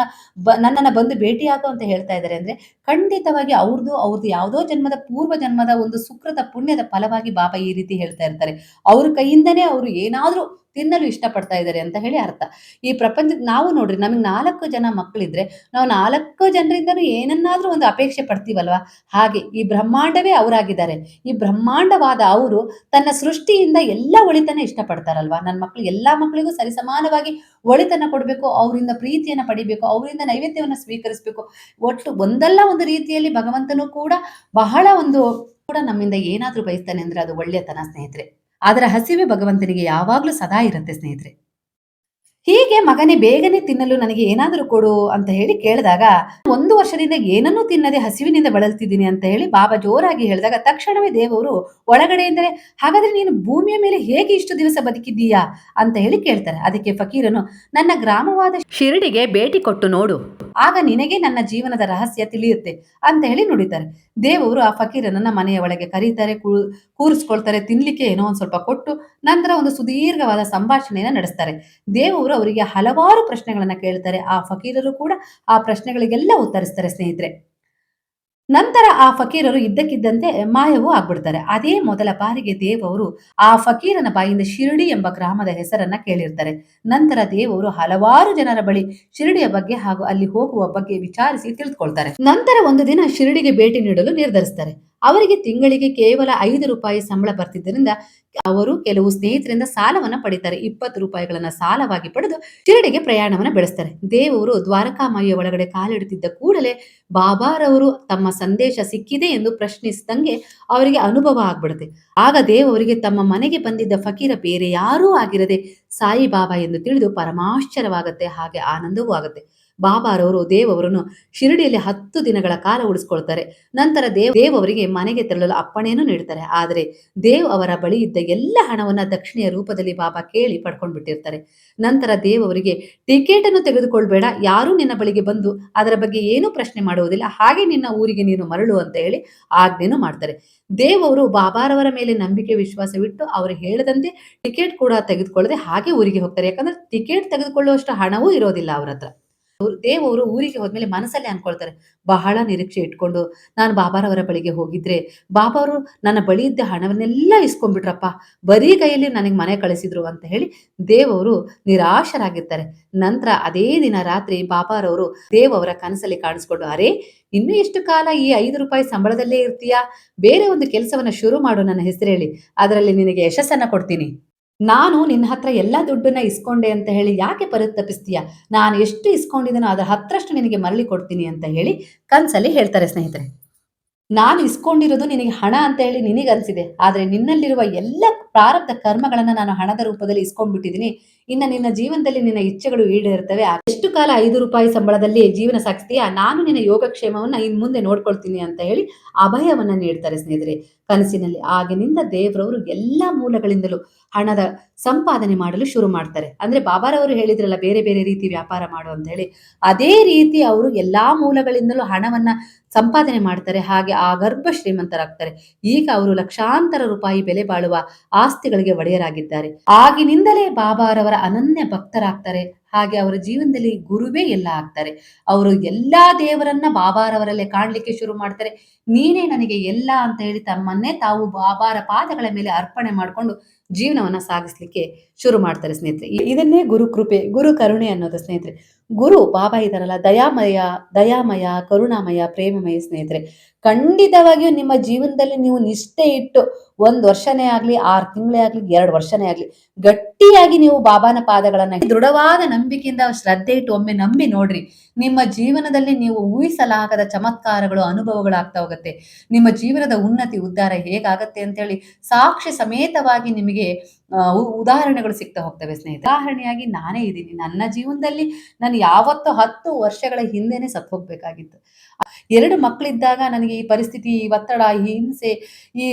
ನನ್ನನ್ನ ಬಂದು ಭೇಟಿಯಾಗು ಅಂತ ಹೇಳ್ತಾ ಇದ್ದಾರೆ ಅಂದ್ರೆ, ಖಂಡಿತವಾಗಿ ಅವ್ರದ್ದು ಅವ್ರದ್ದು ಯಾವುದೋ ಜನ್ಮದ ಪೂರ್ವ ಜನ್ಮದ ಒಂದು ಸುಕೃತ ಪುಣ್ಯದ ಫಲವಾಗಿ ಬಾಬಾ ಈ ರೀತಿ ಹೇಳ್ತಾ ಇರ್ತಾರೆ. ಅವ್ರ ಕೈಯಿಂದನೇ ಅವರು ಏನಾದ್ರೂ ತಿನ್ನಲು ಇಷ್ಟಪಡ್ತಾ ಇದ್ದಾರೆ ಅಂತ ಹೇಳಿ ಅರ್ಥ. ಈ ಪ್ರಪಂಚದ ನಾವು ನೋಡ್ರಿ, ನಮಗೆ ನಾಲ್ಕು ಜನ ಮಕ್ಕಳಿದ್ರೆ ನಾವು ನಾಲ್ಕು ಜನರಿಂದನೂ ಏನನ್ನಾದರೂ ಒಂದು ಅಪೇಕ್ಷೆ ಪಡ್ತೀವಲ್ವಾ? ಹಾಗೆ ಈ ಬ್ರಹ್ಮಾಂಡವೇ ಅವರಾಗಿದ್ದಾರೆ. ಈ ಬ್ರಹ್ಮಾಂಡವಾದ ಅವರು ತನ್ನ ಸೃಷ್ಟಿಯಿಂದ ಎಲ್ಲ ಒಳಿತನ ಇಷ್ಟಪಡ್ತಾರಲ್ವಾ? ನನ್ನ ಮಕ್ಕಳು ಎಲ್ಲಾ ಮಕ್ಕಳಿಗೂ ಸರಿಸಮಾನವಾಗಿ ಒಳಿತನ ಕೊಡಬೇಕು, ಅವರಿಂದ ಪ್ರೀತಿಯನ್ನ ಪಡಿಬೇಕು, ಅವರಿಂದ ನೈವೇದ್ಯವನ್ನು ಸ್ವೀಕರಿಸಬೇಕು. ಒಟ್ಟು ಒಂದಲ್ಲ ಒಂದು ರೀತಿಯಲ್ಲಿ ಭಗವಂತನು ಕೂಡ ಬಹಳ ಒಂದು ಕೂಡ ನಮ್ಮಿಂದ ಏನಾದರೂ ಬಯಸ್ತಾನೆ ಅಂದರೆ ಅದು ಒಳ್ಳೆಯತನ ಸ್ನೇಹಿತರೆ. ಅದರ ಹಸಿವೆ ಭಗವಂತನಿಗೆ ಯಾವಾಗಲೂ ಸದಾ ಇರುತ್ತೆ ಸ್ನೇಹಿತರೆ. ಹೀಗೆ ಮಗನೇ ಬೇಗನೆ ತಿನ್ನಲು ನನಗೆ ಏನಾದರೂ ಕೊಡು ಅಂತ ಹೇಳಿ ಕೇಳಿದಾಗ, ಒಂದು ವರ್ಷದಿಂದ ಏನನ್ನೂ ತಿನ್ನದೆ ಹಸಿವಿನಿಂದ ಬಳಲ್ತಿದ್ದೀನಿ ಅಂತ ಹೇಳಿ ಬಾಬಾ ಜೋರಾಗಿ ಹೇಳಿದಾಗ ತಕ್ಷಣವೇ ದೇವರು ಒಳಗಡೆಯಿಂದಲೇ, ಹಾಗಾದ್ರೆ ನೀನು ಭೂಮಿಯ ಮೇಲೆ ಹೇಗೆ ಇಷ್ಟು ದಿವಸ ಬದುಕಿದ್ದೀಯಾ? ಅಂತ ಹೇಳಿ ಕೇಳ್ತಾರೆ. ಅದಕ್ಕೆ ಫಕೀರನು, ನನ್ನ ಗ್ರಾಮವಾದ ಶಿರಡಿಗೆ ಭೇಟಿ ಕೊಟ್ಟು ನೋಡು. ಆಗ ನಿನಗೆ ನನ್ನ ಜೀವನದ ರಹಸ್ಯ ತಿಳಿಯುತ್ತೆ ಅಂತ ಹೇಳಿ ನುಡಿತಾರೆ. ದೇವರು ಆ ಫಕೀರನನ್ನ ಮನೆಯ ಒಳಗೆ ಕರೀತಾರೆ ಕೂರಿಸ್ಕೊಳ್ತಾರೆ, ತಿನ್ಲಿಕ್ಕೆ ಏನೋ ಒಂದು ಸ್ವಲ್ಪ ಕೊಟ್ಟು ನಂತರ ಒಂದು ಸುದೀರ್ಘವಾದ ಸಂಭಾಷಣೆಯನ್ನ ನಡೆಸ್ತಾರೆ. ದೇವರು ಅವರಿಗೆ ಹಲವಾರು ಪ್ರಶ್ನೆಗಳನ್ನ ಕೇಳ್ತಾರೆ. ಆ ಫಕೀರರು ಕೂಡ ಆ ಪ್ರಶ್ನೆಗಳಿಗೆಲ್ಲ ಉತ್ತರಿಸ್ತಾರೆ ಸ್ನೇಹಿತರೆ. ನಂತರ ಆ ಫಕೀರರು ಇದ್ದಕ್ಕಿದ್ದಂತೆ ಮಾಯವೂ ಆಗ್ಬಿಡ್ತಾರೆ. ಅದೇ ಮೊದಲ ಬಾರಿಗೆ ದೇವರು ಆ ಫಕೀರನ ಬಾಯಿಂದ ಶಿರಡಿ ಎಂಬ ಗ್ರಾಮದ ಹೆಸರನ್ನ ಕೇಳಿರ್ತಾರೆ. ನಂತರ ದೇವರು ಹಲವಾರು ಜನರ ಬಳಿ ಶಿರಡಿಯ ಬಗ್ಗೆ ಹಾಗೂ ಅಲ್ಲಿ ಹೋಗುವ ಬಗ್ಗೆ ವಿಚಾರಿಸಿ ತಿಳಿದುಕೊಳ್ತಾರೆ ನಂತರ ಒಂದು ದಿನ ಶಿರಡಿಗೆ ಭೇಟಿ ನೀಡಲು ನಿರ್ಧರಿಸ್ತಾರೆ. ಅವರಿಗೆ ತಿಂಗಳಿಗೆ ಕೇವಲ ಐದು ರೂಪಾಯಿ ಸಂಬಳ ಬರ್ತಿದ್ದರಿಂದ ಅವರು ಕೆಲವು ಸ್ನೇಹಿತರಿಂದ ಸಾಲವನ್ನ ಪಡಿತಾರೆ. ಇಪ್ಪತ್ತು ರೂಪಾಯಿಗಳನ್ನ ಸಾಲವಾಗಿ ಪಡೆದು ಶಿರಡಿಗೆ ಪ್ರಯಾಣವನ್ನ ಬೆಳೆಸ್ತಾರೆ. ದೇವರು ದ್ವಾರಕಾಮಾಯಿಯ ಒಳಗಡೆ ಕಾಲಿಡುತ್ತಿದ್ದ ಕೂಡಲೇ ಬಾಬಾರವರು ತಮ್ಮ ಸಂದೇಶ ಸಿಕ್ಕಿದೆ ಎಂದು ಪ್ರಶ್ನಿಸಿದಂಗೆ ಅವರಿಗೆ ಅನುಭವ ಆಗ್ಬಿಡುತ್ತೆ. ಆಗ ದೇವರಿಗೆ ತಮ್ಮ ಮನೆಗೆ ಬಂದಿದ್ದ ಫಕೀರ ಬೇರೆ ಯಾರೂ ಆಗಿರದೆ ಸಾಯಿ ಬಾಬಾ ಎಂದು ತಿಳಿದು ಪರಮಾಶ್ಚರವಾಗುತ್ತೆ ಹಾಗೆ ಆನಂದವೂ ಆಗುತ್ತೆ. ಬಾಬಾರವರು ದೇವರನ್ನು ಶಿರಡಿಯಲ್ಲಿ ಹತ್ತು ದಿನಗಳ ಕಾಲ ಉಳಿಸ್ಕೊಳ್ತಾರೆ. ನಂತರ ದೇವ್ ದೇವ್ ಅವರಿಗೆ ಮನೆಗೆ ತೆರಳಲು ಅಪ್ಪಣೆಯನ್ನು ನೀಡ್ತಾರೆ. ಆದರೆ ದೇವ್ ಅವರ ಬಳಿ ಇದ್ದ ಎಲ್ಲ ಹಣವನ್ನ ದಕ್ಷಿಣೆಯ ರೂಪದಲ್ಲಿ ಬಾಬಾ ಕೇಳಿ ಪಡ್ಕೊಂಡು ಬಿಟ್ಟಿರ್ತಾರೆ ನಂತರ ದೇವ್ ಅವರಿಗೆ ಟಿಕೆಟ್ ಅನ್ನು ತೆಗೆದುಕೊಳ್ಬೇಡ. ಯಾರೂ ನಿನ್ನ ಬಳಿಗೆ ಬಂದು ಅದರ ಬಗ್ಗೆ ಏನೂ ಪ್ರಶ್ನೆ ಮಾಡುವುದಿಲ್ಲ. ಹಾಗೆ ನಿನ್ನ ಊರಿಗೆ ನೀನು ಮರಳು ಅಂತ ಹೇಳಿ ಆಜ್ಞೆಯನ್ನು ಮಾಡ್ತಾರೆ. ದೇವ್ ಅವರು ಬಾಬಾರವರ ಮೇಲೆ ನಂಬಿಕೆ ವಿಶ್ವಾಸವಿಟ್ಟು ಅವರು ಹೇಳದಂತೆ ಟಿಕೆಟ್ ಕೂಡ ತೆಗೆದುಕೊಳ್ಳದೆ ಹಾಗೆ ಊರಿಗೆ ಹೋಗ್ತಾರೆ. ಯಾಕಂದ್ರೆ ಟಿಕೆಟ್ ತೆಗೆದುಕೊಳ್ಳುವಷ್ಟು ಹಣವೂ ಇರೋದಿಲ್ಲ ಅವ್ರ ಹತ್ರ. ದೇವ್ ಅವರು ಊರಿಗೆ ಹೋದ್ಮೇಲೆ ಮನಸ್ಸಲ್ಲಿ ಅನ್ಕೊಳ್ತಾರೆ. ಬಹಳ ನಿರೀಕ್ಷೆ ಇಟ್ಕೊಂಡು ನಾನು ಬಾಬಾರವರ ಬಳಿಗೆ ಹೋಗಿದ್ರೆ ಬಾಬಾರು ನನ್ನ ಬಳಿ ಇದ್ದ ಹಣವನ್ನೆಲ್ಲ ಇಸ್ಕೊಂಡ್ಬಿಟ್ರಪ್ಪ, ಬರೀ ಕೈಯಲ್ಲಿ ನನಗೆ ಮನೆ ಕಳಿಸಿದ್ರು ಅಂತ ಹೇಳಿ ದೇವರು ನಿರಾಶರಾಗಿರ್ತಾರೆ. ನಂತರ ಅದೇ ದಿನ ರಾತ್ರಿ ಬಾಬಾರವರು ದೇವ್ ಅವರ ಕನಸಲ್ಲಿ ಕಾಣಿಸ್ಕೊಂಡು, ಅರೆ, ಇನ್ನು ಎಷ್ಟು ಕಾಲ ಈ ಐದು ರೂಪಾಯಿ ಸಂಬಳದಲ್ಲೇ ಇರ್ತೀಯಾ? ಬೇರೆ ಒಂದು ಕೆಲಸವನ್ನ ಶುರು ಮಾಡು ನನ್ನ ಹೆಸರು ಹೇಳಿ. ಅದರಲ್ಲಿ ನಿನಗೆ ಯಶಸ್ಸನ್ನ ಕೊಡ್ತೀನಿ. ನಾನು ನಿನ್ನ ಹತ್ರ ಎಲ್ಲ ದುಡ್ಡನ್ನ ಇಸ್ಕೊಂಡೆ ಅಂತ ಹೇಳಿ ಯಾಕೆ ಪರಿತಪಿಸ್ತೀಯ? ನಾನು ಎಷ್ಟು ಇಸ್ಕೊಂಡಿದ್ದೀನೋ ಅದರ ಹತ್ತರಷ್ಟು ನಿನಗೆ ಮರಳಿ ಕೊಡ್ತೀನಿ ಅಂತ ಹೇಳಿ ಕನ್ಸಲ್ಲಿ ಹೇಳ್ತಾರೆ ಸ್ನೇಹಿತರೆ. ನಾನು ಇಸ್ಕೊಂಡಿರೋದು ನಿನಗೆ ಹಣ ಅಂತ ಹೇಳಿ ನಿನಗೆ ಅನ್ಸಿದೆ ಆದರೆ ನಿನ್ನಲ್ಲಿರುವ ಎಲ್ಲ ಪ್ರಾರಬ್ಧ ಕರ್ಮಗಳನ್ನು ನಾನು ಹಣದ ರೂಪದಲ್ಲಿ ಇಸ್ಕೊಂಡ್ಬಿಟ್ಟಿದ್ದೀನಿ. ಇನ್ನು ನಿನ್ನ ಜೀವನದಲ್ಲಿ ನಿನ್ನ ಇಚ್ಛೆಗಳು ಈಡೇರ್ತವೆ. ಎಷ್ಟು ಕಾಲ ಐದು ರೂಪಾಯಿ ಸಂಬಳದಲ್ಲಿ ಜೀವನ ಸಾಗಿಸ್ತೀಯಾ? ನಾನು ನಿನ್ನ ಯೋಗಕ್ಷೇಮವನ್ನ ಇನ್ ಮುಂದೆ ನೋಡ್ಕೊಳ್ತೀನಿ ಅಂತ ಹೇಳಿ ಅಭಯವನ್ನ ನೀಡ್ತಾರೆ ಸ್ನೇಹಿತರೆ. ಕನಸಿನಲ್ಲಿ ಆಗಿನಿಂದ ದೇವರವರು ಎಲ್ಲ ಮೂಲಗಳಿಂದಲೂ ಹಣದ ಸಂಪಾದನೆ ಮಾಡಲು ಶುರು ಮಾಡ್ತಾರೆ. ಅಂದ್ರೆ ಬಾಬಾರವರು ಹೇಳಿದ್ರಲ್ಲ, ಬೇರೆ ಬೇರೆ ರೀತಿ ವ್ಯಾಪಾರ ಮಾಡು ಅಂತ ಹೇಳಿ. ಅದೇ ರೀತಿ ಅವರು ಎಲ್ಲಾ ಮೂಲಗಳಿಂದಲೂ ಹಣವನ್ನ ಸಂಪಾದನೆ ಮಾಡ್ತಾರೆ. ಹಾಗೆ ಆ ಗರ್ಭ ಶ್ರೀಮಂತರಾಗ್ತಾರೆ. ಈಗ ಅವರು ಲಕ್ಷಾಂತರ ರೂಪಾಯಿ ಬೆಲೆ ಬಾಳುವ ಆಸ್ತಿಗಳಿಗೆ ಒಡೆಯರಾಗಿದ್ದಾರೆ. ಆಗಿನಿಂದಲೇ ಬಾಬಾರವರ ಅನನ್ಯ ಭಕ್ತರಾಗ್ತಾರೆ. ಹಾಗೆ ಅವರ ಜೀವನದಲ್ಲಿ ಗುರುವೇ ಎಲ್ಲ ಆಗ್ತಾರೆ. ಅವರು ಎಲ್ಲಾ ದೇವರನ್ನ ಬಾಬಾರವರಲ್ಲೇ ಕಾಣಲಿಕ್ಕೆ ಶುರು ಮಾಡ್ತಾರೆ. ನೀನೇ ನನಗೆ ಎಲ್ಲ ಅಂತ ಹೇಳಿ ತಮ್ಮನ್ನೇ ತಾವು ಬಾಬಾರ ಪಾದಗಳ ಮೇಲೆ ಅರ್ಪಣೆ ಮಾಡಿಕೊಂಡು ಜೀವನವನ್ನ ಸಾಗಿಸ್ಲಿಕ್ಕೆ ಶುರು ಮಾಡ್ತಾರೆ ಸ್ನೇಹಿತರೆ. ಇದನ್ನೇ ಗುರು ಕೃಪೆ, ಗುರು ಕರುಣೆ ಅನ್ನೋದು ಸ್ನೇಹಿತರೆ. ಗುರು ಬಾಬಾ ಇದಾರಲ್ಲ ದಯಾಮಯ ದಯಾಮಯ, ಕರುಣಾಮಯ, ಪ್ರೇಮಮಯ ಸ್ನೇಹಿತರೆ. ಖಂಡಿತವಾಗಿಯೂ ನಿಮ್ಮ ಜೀವನದಲ್ಲಿ ನೀವು ನಿಷ್ಠೆ ಇಟ್ಟು ಒಂದ್ ವರ್ಷನೇ ಆಗ್ಲಿ, ಆರು ತಿಂಗಳೇ ಆಗ್ಲಿ, ಎರಡು ವರ್ಷನೇ ಆಗ್ಲಿ, ಗಟ್ಟಿಯಾಗಿ ನೀವು ಬಾಬಾನ ಪಾದಗಳನ್ನ ದೃಢವಾದ ನಂಬಿಕೆಯಿಂದ ಶ್ರದ್ಧೆ ಇಟ್ಟು ಒಮ್ಮೆ ನಂಬಿ ನೋಡ್ರಿ. ನಿಮ್ಮ ಜೀವನದಲ್ಲಿ ನೀವು ಊಹಿಸಲಾಗದ ಚಮತ್ಕಾರಗಳು, ಅನುಭವಗಳಾಗ್ತಾ ಹೋಗುತ್ತೆ. ನಿಮ್ಮ ಜೀವನದ ಉನ್ನತಿ, ಉದ್ಧಾರ ಹೇಗಾಗತ್ತೆ ಅಂತೇಳಿ ಸಾಕ್ಷಿ ಸಮೇತವಾಗಿ ನಿಮಗೆ ಉದಾಹರಣೆಗಳು ಸಿಗ್ತಾ ಹೋಗ್ತವೆ ಸ್ನೇಹಿತರೆ. ಉದಾಹರಣೆಯಾಗಿ ನಾನೇ ಇದ್ದೀನಿ. ನನ್ನ ಜೀವನದಲ್ಲಿ ನಾನು ಯಾವತ್ತೋ ಹತ್ತು ವರ್ಷಗಳ ಹಿಂದೆನೆ ಸತ್ತು ಹೋಗ್ಬೇಕಾಗಿತ್ತು ಎರಡು ಮಕ್ಕಳಿದ್ದಾಗ ನನಗೆ ಈ ಪರಿಸ್ಥಿತಿ, ಈ ಒತ್ತಡ, ಈ ಹಿಂಸೆ, ಈ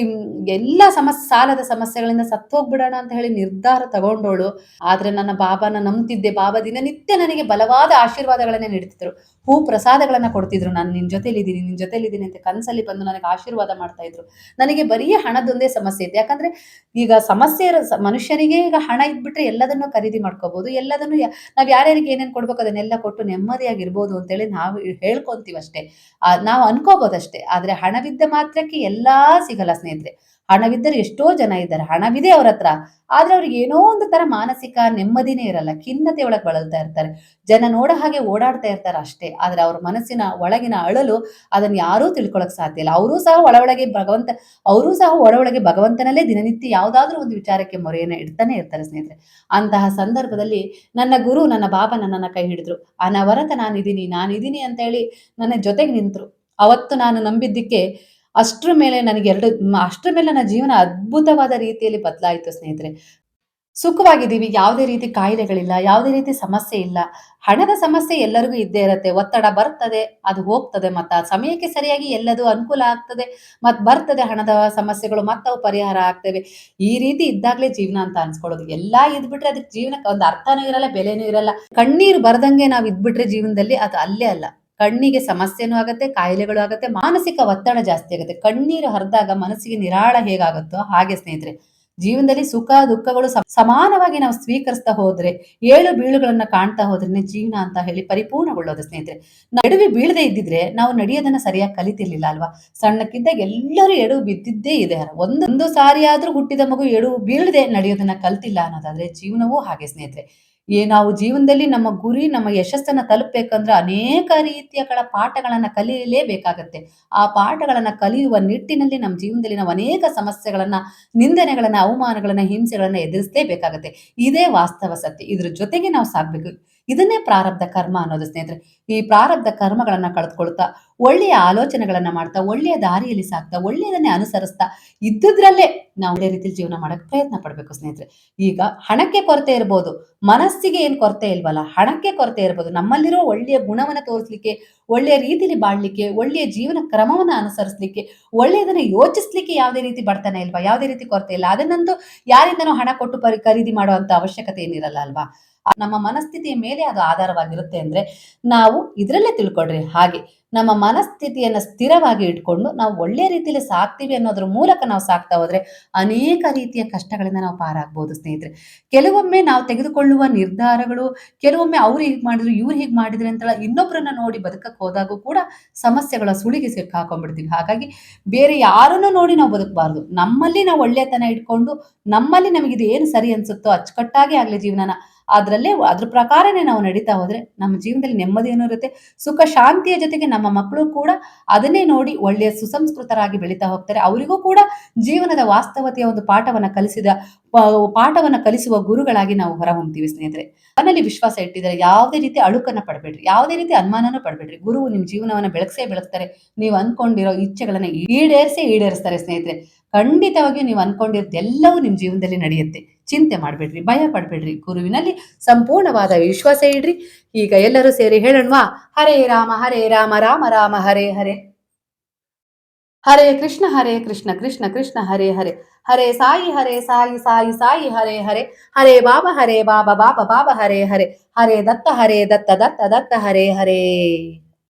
ಎಲ್ಲ ಸಮಸ್ಯೆ ಸಾಲದ ಸಮಸ್ಯೆಗಳಿಂದ ಸತ್ತೋಗ್ಬಿಡೋಣ ಅಂತ ಹೇಳಿ ನಿರ್ಧಾರ ತಗೊಂಡೋಳು. ಆದ್ರೆ ನನ್ನ ಬಾಬಾನ ನಂಬ್ತಿದ್ದೆ. ಬಾಬಾ ದಿನನಿತ್ಯ ನನಗೆ ಬಲವಾದ ಆಶೀರ್ವಾದಗಳನ್ನೇ ನೀಡ್ತಿದ್ರು. ಹೂ ಪ್ರಸಾದಗಳನ್ನ ಕೊಡ್ತಿದ್ರು. ನಾನು ನಿನ್ ಜೊತೆಲಿದ್ದೀನಿ ನಿನ್ ಜೊತೆಲಿದ್ದೀನಿ ಅಂತ ಕನಸಲ್ಲಿ ಬಂದು ನನಗೆ ಆಶೀರ್ವಾದ ಮಾಡ್ತಾ ಇದ್ರು. ನನಗೆ ಬರೀ ಹಣದೊಂದೇ ಸಮಸ್ಯೆ ಇತ್ತು. ಯಾಕಂದ್ರೆ ಈಗ ಸಮಸ್ಯೆ ಮನುಷ್ಯನಿಗೆ ಈಗ ಹಣ ಇದ್ಬಿಟ್ರೆ ಎಲ್ಲದನ್ನು ಖರೀದಿ ಮಾಡ್ಕೋಬಹುದು ಎಲ್ಲದನ್ನು ನಾವು ಯಾರ್ಯಾರಿಗೆ ಏನೇನು ಕೊಡ್ಬೇಕು ಅದನ್ನೆಲ್ಲ ಕೊಟ್ಟು ನೆಮ್ಮದಿಯಾಗಿರ್ಬೋದು ಅಂತೇಳಿ ನಾವು ಹೇಳ್ಕೊಂತೀವಿ ಅಷ್ಟೇ ನಾವು ಅನ್ಕೋಬಹುದಷ್ಟೇ ಆದ್ರೆ ಹಣವಿದ್ದ ಮಾತ್ರಕ್ಕೆ ಎಲ್ಲಾ ಸಿಗಲ್ಲ ಸ್ನೇಹಿತರೆ. ಹಣವಿದ್ದರೆ ಎಷ್ಟೋ ಜನ ಇದ್ದಾರೆ. ಹಣವಿದೆ ಅವ್ರ ಹತ್ರ. ಆದ್ರೆ ಅವ್ರಿಗೆ ಏನೋ ಒಂದು ತರ ಮಾನಸಿಕ ನೆಮ್ಮದಿನೇ ಇರಲ್ಲ. ಖಿನ್ನತೆ ಒಳಗೆ ಬಳಲ್ತಾ ಇರ್ತಾರೆ. ಜನ ನೋಡ ಹಾಗೆ ಓಡಾಡ್ತಾ ಇರ್ತಾರೆ ಅಷ್ಟೇ. ಆದ್ರೆ ಅವ್ರ ಮನಸ್ಸಿನ ಒಳಗಿನ ಅಳಲು ಅದನ್ನ ಯಾರೂ ತಿಳ್ಕೊಳಕ್ ಸಾಧ್ಯ ಇಲ್ಲ. ಅವರು ಸಹ ಒಳ ಒಳಗೆ ಭಗವಂತ, ಅವರೂ ಸಹ ಒಳ ಒಳಗೆ ಭಗವಂತನಲ್ಲೇ ದಿನನಿತ್ಯ ಯಾವ್ದಾದ್ರು ಒಂದು ವಿಚಾರಕ್ಕೆ ಮೊರೆಯನ್ನ ಇಡ್ತಾನೆ ಇರ್ತಾರೆ ಸ್ನೇಹಿತರೆ. ಅಂತಹ ಸಂದರ್ಭದಲ್ಲಿ ನನ್ನ ಗುರು, ನನ್ನ ಬಾಬಾ ನನ್ನನ್ನ ಕೈ ಹಿಡಿದ್ರು. ಅನವರತ ನಾನಿದ್ದೀನಿ ನಾನಿದ್ದೀನಿ ಅಂತ ಹೇಳಿ ನನ್ನ ಜೊತೆಗೆ ನಿಂತರು. ಅವತ್ತು ನಾನು ನಂಬಿದ್ದಕ್ಕೆ ಅಷ್ಟ್ರ ಮೇಲೆ ನನಗೆ ಎರಡು ಅಷ್ಟರ ಮೇಲೆ ನನ್ನ ಜೀವನ ಅದ್ಭುತವಾದ ರೀತಿಯಲ್ಲಿ ಬದಲಾಯಿತು ಸ್ನೇಹಿತರೆ. ಸುಖವಾಗಿದ್ದೀವಿ, ಯಾವುದೇ ರೀತಿ ಕಾಯಿಲೆಗಳಿಲ್ಲ, ಯಾವುದೇ ರೀತಿ ಸಮಸ್ಯೆ ಇಲ್ಲ. ಹಣದ ಸಮಸ್ಯೆ ಎಲ್ಲರಿಗೂ ಇದ್ದೇ ಇರತ್ತೆ. ಒತ್ತಡ ಬರ್ತದೆ, ಅದು ಹೋಗ್ತದೆ ಮತ್ತ ಸಮಯಕ್ಕೆ ಸರಿಯಾಗಿ ಎಲ್ಲದು ಅನುಕೂಲ ಆಗ್ತದೆ, ಮತ್ ಬರ್ತದೆ ಹಣದ ಸಮಸ್ಯೆಗಳು ಮತ್ತವು ಪರಿಹಾರ ಆಗ್ತವೆ. ಈ ರೀತಿ ಇದ್ದಾಗಲೇ ಜೀವನ ಅಂತ ಅನ್ಸ್ಕೊಳ್ಳೋದು. ಎಲ್ಲಾ ಇದ್ಬಿಟ್ರೆ ಅದಕ್ಕೆ ಜೀವನಕ್ಕೆ ಒಂದು ಅರ್ಥನೂ ಇರಲ್ಲ, ಬೆಲೆನೂ ಇರಲ್ಲ. ಕಣ್ಣೀರು ಬರ್ದಂಗೆ ನಾವು ಇದ್ಬಿಟ್ರೆ ಜೀವನದಲ್ಲಿ ಅದು ಅಲ್ಲೇ ಅಲ್ಲ. ಕಣ್ಣಿಗೆ ಸಮಸ್ಯೆನೂ ಆಗತ್ತೆ, ಕಾಯಿಲೆಗಳು ಆಗತ್ತೆ, ಮಾನಸಿಕ ಒತ್ತಡ ಜಾಸ್ತಿ ಆಗುತ್ತೆ. ಕಣ್ಣೀರು ಹರಿದಾಗ ಮನಸ್ಸಿಗೆ ನಿರಾಳ ಹೇಗಾಗುತ್ತೋ ಹಾಗೆ ಸ್ನೇಹಿತರೆ, ಜೀವನದಲ್ಲಿ ಸುಖ, ದುಃಖಗಳು ಸಮಾನವಾಗಿ ನಾವು ಸ್ವೀಕರಿಸ್ತಾ ಹೋದ್ರೆ, ಏಳು ಬೀಳುಗಳನ್ನ ಕಾಣ್ತಾ ಹೋದ್ರೆ ಜೀವನ ಅಂತ ಹೇಳಿ ಪರಿಪೂರ್ಣಗೊಳ್ಳೋದು ಸ್ನೇಹಿತರೆ. ನಡುವೆ ಬೀಳದೆ ಇದ್ದಿದ್ರೆ ನಾವು ನಡೆಯೋದನ್ನ ಸರಿಯಾಗಿ ಕಲಿತಿರ್ಲಿಲ್ಲ ಅಲ್ವಾ? ಸಣ್ಣಕ್ಕಿದ್ದಾಗ ಎಲ್ಲರೂ ಎಡವು ಬಿದ್ದಿದ್ದೇ ಇದೆ. ಒಂದೊಂದು ಒಂದು ಸಾರಿ ಆದ್ರೂ ಹುಟ್ಟಿದ ಮಗು ಎಡವು ಬೀಳದೆ ನಡೆಯೋದನ್ನ ಕಲ್ತಿಲ್ಲ ಅನ್ನೋದಾದ್ರೆ ಜೀವನವೂ ಹಾಗೆ ಸ್ನೇಹಿತರೆ. ಏ, ನಾವು ಜೀವನದಲ್ಲಿ ನಮ್ಮ ಗುರಿ, ನಮ್ಮ ಯಶಸ್ಸನ್ನ ತಲುಪಬೇಕಂದ್ರೆ ಅನೇಕ ರೀತಿಯ ಪಾಠಗಳನ್ನ ಕಲಿಯಲೇಬೇಕಾಗತ್ತೆ. ಆ ಪಾಠಗಳನ್ನ ಕಲಿಯುವ ನಿಟ್ಟಿನಲ್ಲಿ ನಮ್ಮ ಜೀವನದಲ್ಲಿ ನಾವು ಅನೇಕ ಸಮಸ್ಯೆಗಳನ್ನ, ನಿಂದನೆಗಳನ್ನ, ಅವಮಾನಗಳನ್ನ, ಹಿಂಸೆಗಳನ್ನ ಎದುರಿಸಲೇಬೇಕಾಗತ್ತೆ ಇದೇ ವಾಸ್ತವ ಸತ್ಯ. ಇದ್ರ ಜೊತೆಗೆ ನಾವು ಸಾಗ್ಬೇಕು ಇದನ್ನೇ ಪ್ರಾರಬ್ಧ ಕರ್ಮ ಅನ್ನೋದು ಸ್ನೇಹಿತರೆ. ಈ ಪ್ರಾರಬ್ಧ ಕರ್ಮಗಳನ್ನ ಕಳೆದುಕೊಳ್ತಾ ಒಳ್ಳೆಯ ಆಲೋಚನೆಗಳನ್ನ ಮಾಡ್ತಾ, ಒಳ್ಳೆಯ ದಾರಿಯಲ್ಲಿ ಸಾಕ್ತಾ, ಒಳ್ಳೆಯದನ್ನೇ ಅನುಸರಿಸ್ತಾ ಇದ್ದುದ್ರಲ್ಲೇ ನಾವು ಒಳ್ಳೆ ರೀತಿಯಲ್ಲಿ ಜೀವನ ಮಾಡಕ್ಕೆ ಪ್ರಯತ್ನ ಪಡಬೇಕು ಸ್ನೇಹಿತರೆ. ಈಗ ಹಣಕ್ಕೆ ಕೊರತೆ ಇರ್ಬೋದು, ಮನಸ್ಸಿಗೆ ಏನ್ ಕೊರತೆ ಇಲ್ವಲ್ಲ, ಹಣಕ್ಕೆ ಕೊರತೆ ಇರ್ಬೋದು, ನಮ್ಮಲ್ಲಿರೋ ಒಳ್ಳೆಯ ಗುಣವನ್ನ ತೋರಿಸ್ಲಿಕ್ಕೆ, ಒಳ್ಳೆಯ ರೀತಿಯಲ್ಲಿ ಬಾಳ್ಲಿಕ್ಕೆ, ಒಳ್ಳೆಯ ಜೀವನ ಕ್ರಮವನ್ನ ಅನುಸರಿಸಲಿಕ್ಕೆ, ಒಳ್ಳೆಯದನ್ನ ಯೋಚಿಸ್ಲಿಕ್ಕೆ ಯಾವುದೇ ರೀತಿ ಬಡತನ ಇಲ್ವಾ, ಯಾವುದೇ ರೀತಿ ಕೊರತೆ ಇಲ್ಲ, ಅದನ್ನಂತೂ ಯಾರಿಂದನೂ ಹಣ ಕೊಟ್ಟು ಪರಿ, ಖರೀದಿ ಮಾಡುವಂತ ಅವಶ್ಯಕತೆ ಏನಿರಲ್ಲ ಅಲ್ವಾ? ನಮ್ಮ ಮನಸ್ಥಿತಿಯ ಮೇಲೆ ಅದು ಆಧಾರವಾಗಿರುತ್ತೆ ಅಂದ್ರೆ ನಾವು ಇದರಲ್ಲೇ ತಿಳ್ಕೊಡ್ರಿ ಹಾಗೆ ನಮ್ಮ ಮನಸ್ಥಿತಿಯನ್ನ ಸ್ಥಿರವಾಗಿ ಇಟ್ಕೊಂಡು ನಾವು ಒಳ್ಳೆ ರೀತಿಯಲ್ಲಿ ಸಾಕ್ತೀವಿ ಅನ್ನೋದ್ರ ಮೂಲಕ ನಾವು ಸಾಕ್ತಾ ಹೋದ್ರೆ ಅನೇಕ ರೀತಿಯ ಕಷ್ಟಗಳಿಂದ ನಾವು ಪಾರಾಗ್ಬೋದು, ಸ್ನೇಹಿತರೆ. ಕೆಲವೊಮ್ಮೆ ನಾವು ತೆಗೆದುಕೊಳ್ಳುವ ನಿರ್ಧಾರಗಳು, ಕೆಲವೊಮ್ಮೆ ಅವ್ರು ಹೀಗೆ ಮಾಡಿದ್ರು, ಇವ್ರು ಹೀಗೆ ಮಾಡಿದ್ರೆ ಅಂತ ಇನ್ನೊಬ್ಬರನ್ನ ನೋಡಿ ಬದುಕಕ್ಕೆ ಹೋದಾಗೂ ಕೂಡ ಸಮಸ್ಯೆಗಳ ಸುಳಿಗೆ ಸಿಕ್ಕ ಹಾಕೊಂಡ್ಬಿಡ್ತೀವಿ. ಹಾಗಾಗಿ ಬೇರೆ ಯಾರನ್ನೂ ನೋಡಿ ನಾವು ಬದುಕಬಾರ್ದು. ನಮ್ಮಲ್ಲಿ ನಾವು ಒಳ್ಳೆತನ ಇಟ್ಕೊಂಡು ನಮ್ಮಲ್ಲಿ ನಮಗಿದು ಏನು ಸರಿ ಅನ್ಸುತ್ತೋ ಅಚ್ಚುಕಟ್ಟಾಗಿ ಆಗ್ಲಿ ಜೀವನನ ಅದ್ರಲ್ಲೇ ಅದ್ರ ಪ್ರಕಾರನೇ ನಾವು ನಡೀತಾ ಹೋದ್ರೆ ನಮ್ಮ ಜೀವನದಲ್ಲಿ ನೆಮ್ಮದಿಯನ್ನು ಇರುತ್ತೆ ಸುಖ ಶಾಂತಿಯ ಜೊತೆಗೆ ನಮ್ಮ ಮಕ್ಕಳು ಕೂಡ ಅದನ್ನೇ ನೋಡಿ ಒಳ್ಳೆಯ ಸುಸಂಸ್ಕೃತರಾಗಿ ಬೆಳೀತಾ ಹೋಗ್ತಾರೆ. ಅವರಿಗೂ ಕೂಡ ಜೀವನದ ವಾಸ್ತವತೆಯ ಒಂದು ಪಾಠವನ್ನ ಕಲಿಸಿದ ಪಾಠವನ್ನ ಕಲಿಸುವ ಗುರುಗಳಾಗಿ ನಾವು ಹೊರಹೊಮ್ತೀವಿ ಸ್ನೇಹಿತರೆ. ಮನೇಲಿ ವಿಶ್ವಾಸ ಇಟ್ಟಿದ್ದಾರೆ. ಯಾವುದೇ ರೀತಿ ಅಳುಕನ್ನ ಪಡಬೇಡ್ರಿ. ಯಾವುದೇ ರೀತಿ ಅನುಮಾನನೂ ಪಡಬೇಡ್ರಿ. ಗುರು ನಿಮ್ಮ ಜೀವನವನ್ನ ಬೆಳಗ್ಸೇ ಬೆಳಗ್ತಾರೆ. ನೀವು ಅಂದ್ಕೊಂಡಿರೋ ಇಚ್ಛೆಗಳನ್ನ ಈಡೇರಿಸೇ ಈಡೇರಿಸ್ತಾರೆ ಸ್ನೇಹಿತರೆ. ಖಂಡಿತವಾಗಿಯೂ ನೀವು ಅನ್ಕೊಂಡಿರೋದೆಲ್ಲವೂ ನಿಮ್ಮ ಜೀವನದಲ್ಲಿ ನಡೆಯುತ್ತೆ. ಚಿಂತೆ ಮಾಡಬೇಡ್ರಿ, ಭಯ ಪಡಬೇಡ್ರಿ ಗುರುವಿನಲ್ಲಿ. ಸಂಪೂರ್ಣವಾದ ವಿಶ್ವಾಸ ಇಡ್ರಿ. ಈಗ ಎಲ್ಲರೂ ಸೇರಿ ಹೇಳೋಣವಾ? ಹರೇ ರಾಮ ಹರೇ ರಾಮ ರಾಮ ರಾಮ, ಹರೇ ಹರೇ. ಹರೇ ಕೃಷ್ಣ ಹರೇ ಕೃಷ್ಣ ಕೃಷ್ಣ ಕೃಷ್ಣ, ಹರೇ ಹರೇ. ಹರೇ ಸಾಯಿ ಹರೇ ಸಾಯಿ ಸಾಯಿ ಸಾಯಿ, ಹರೇ ಹರೇ. ಹರೇ ಬಾಬಾ ಹರೇ ಬಾಬಾ ಬಾಬಾ ಬಾಬಾ, ಹರೇ ಹರೇ. ಹರೇ ದತ್ತ ಹರೇ ದತ್ತ ದತ್ತ ದತ್ತ, ಹರೇ ಹರೇ.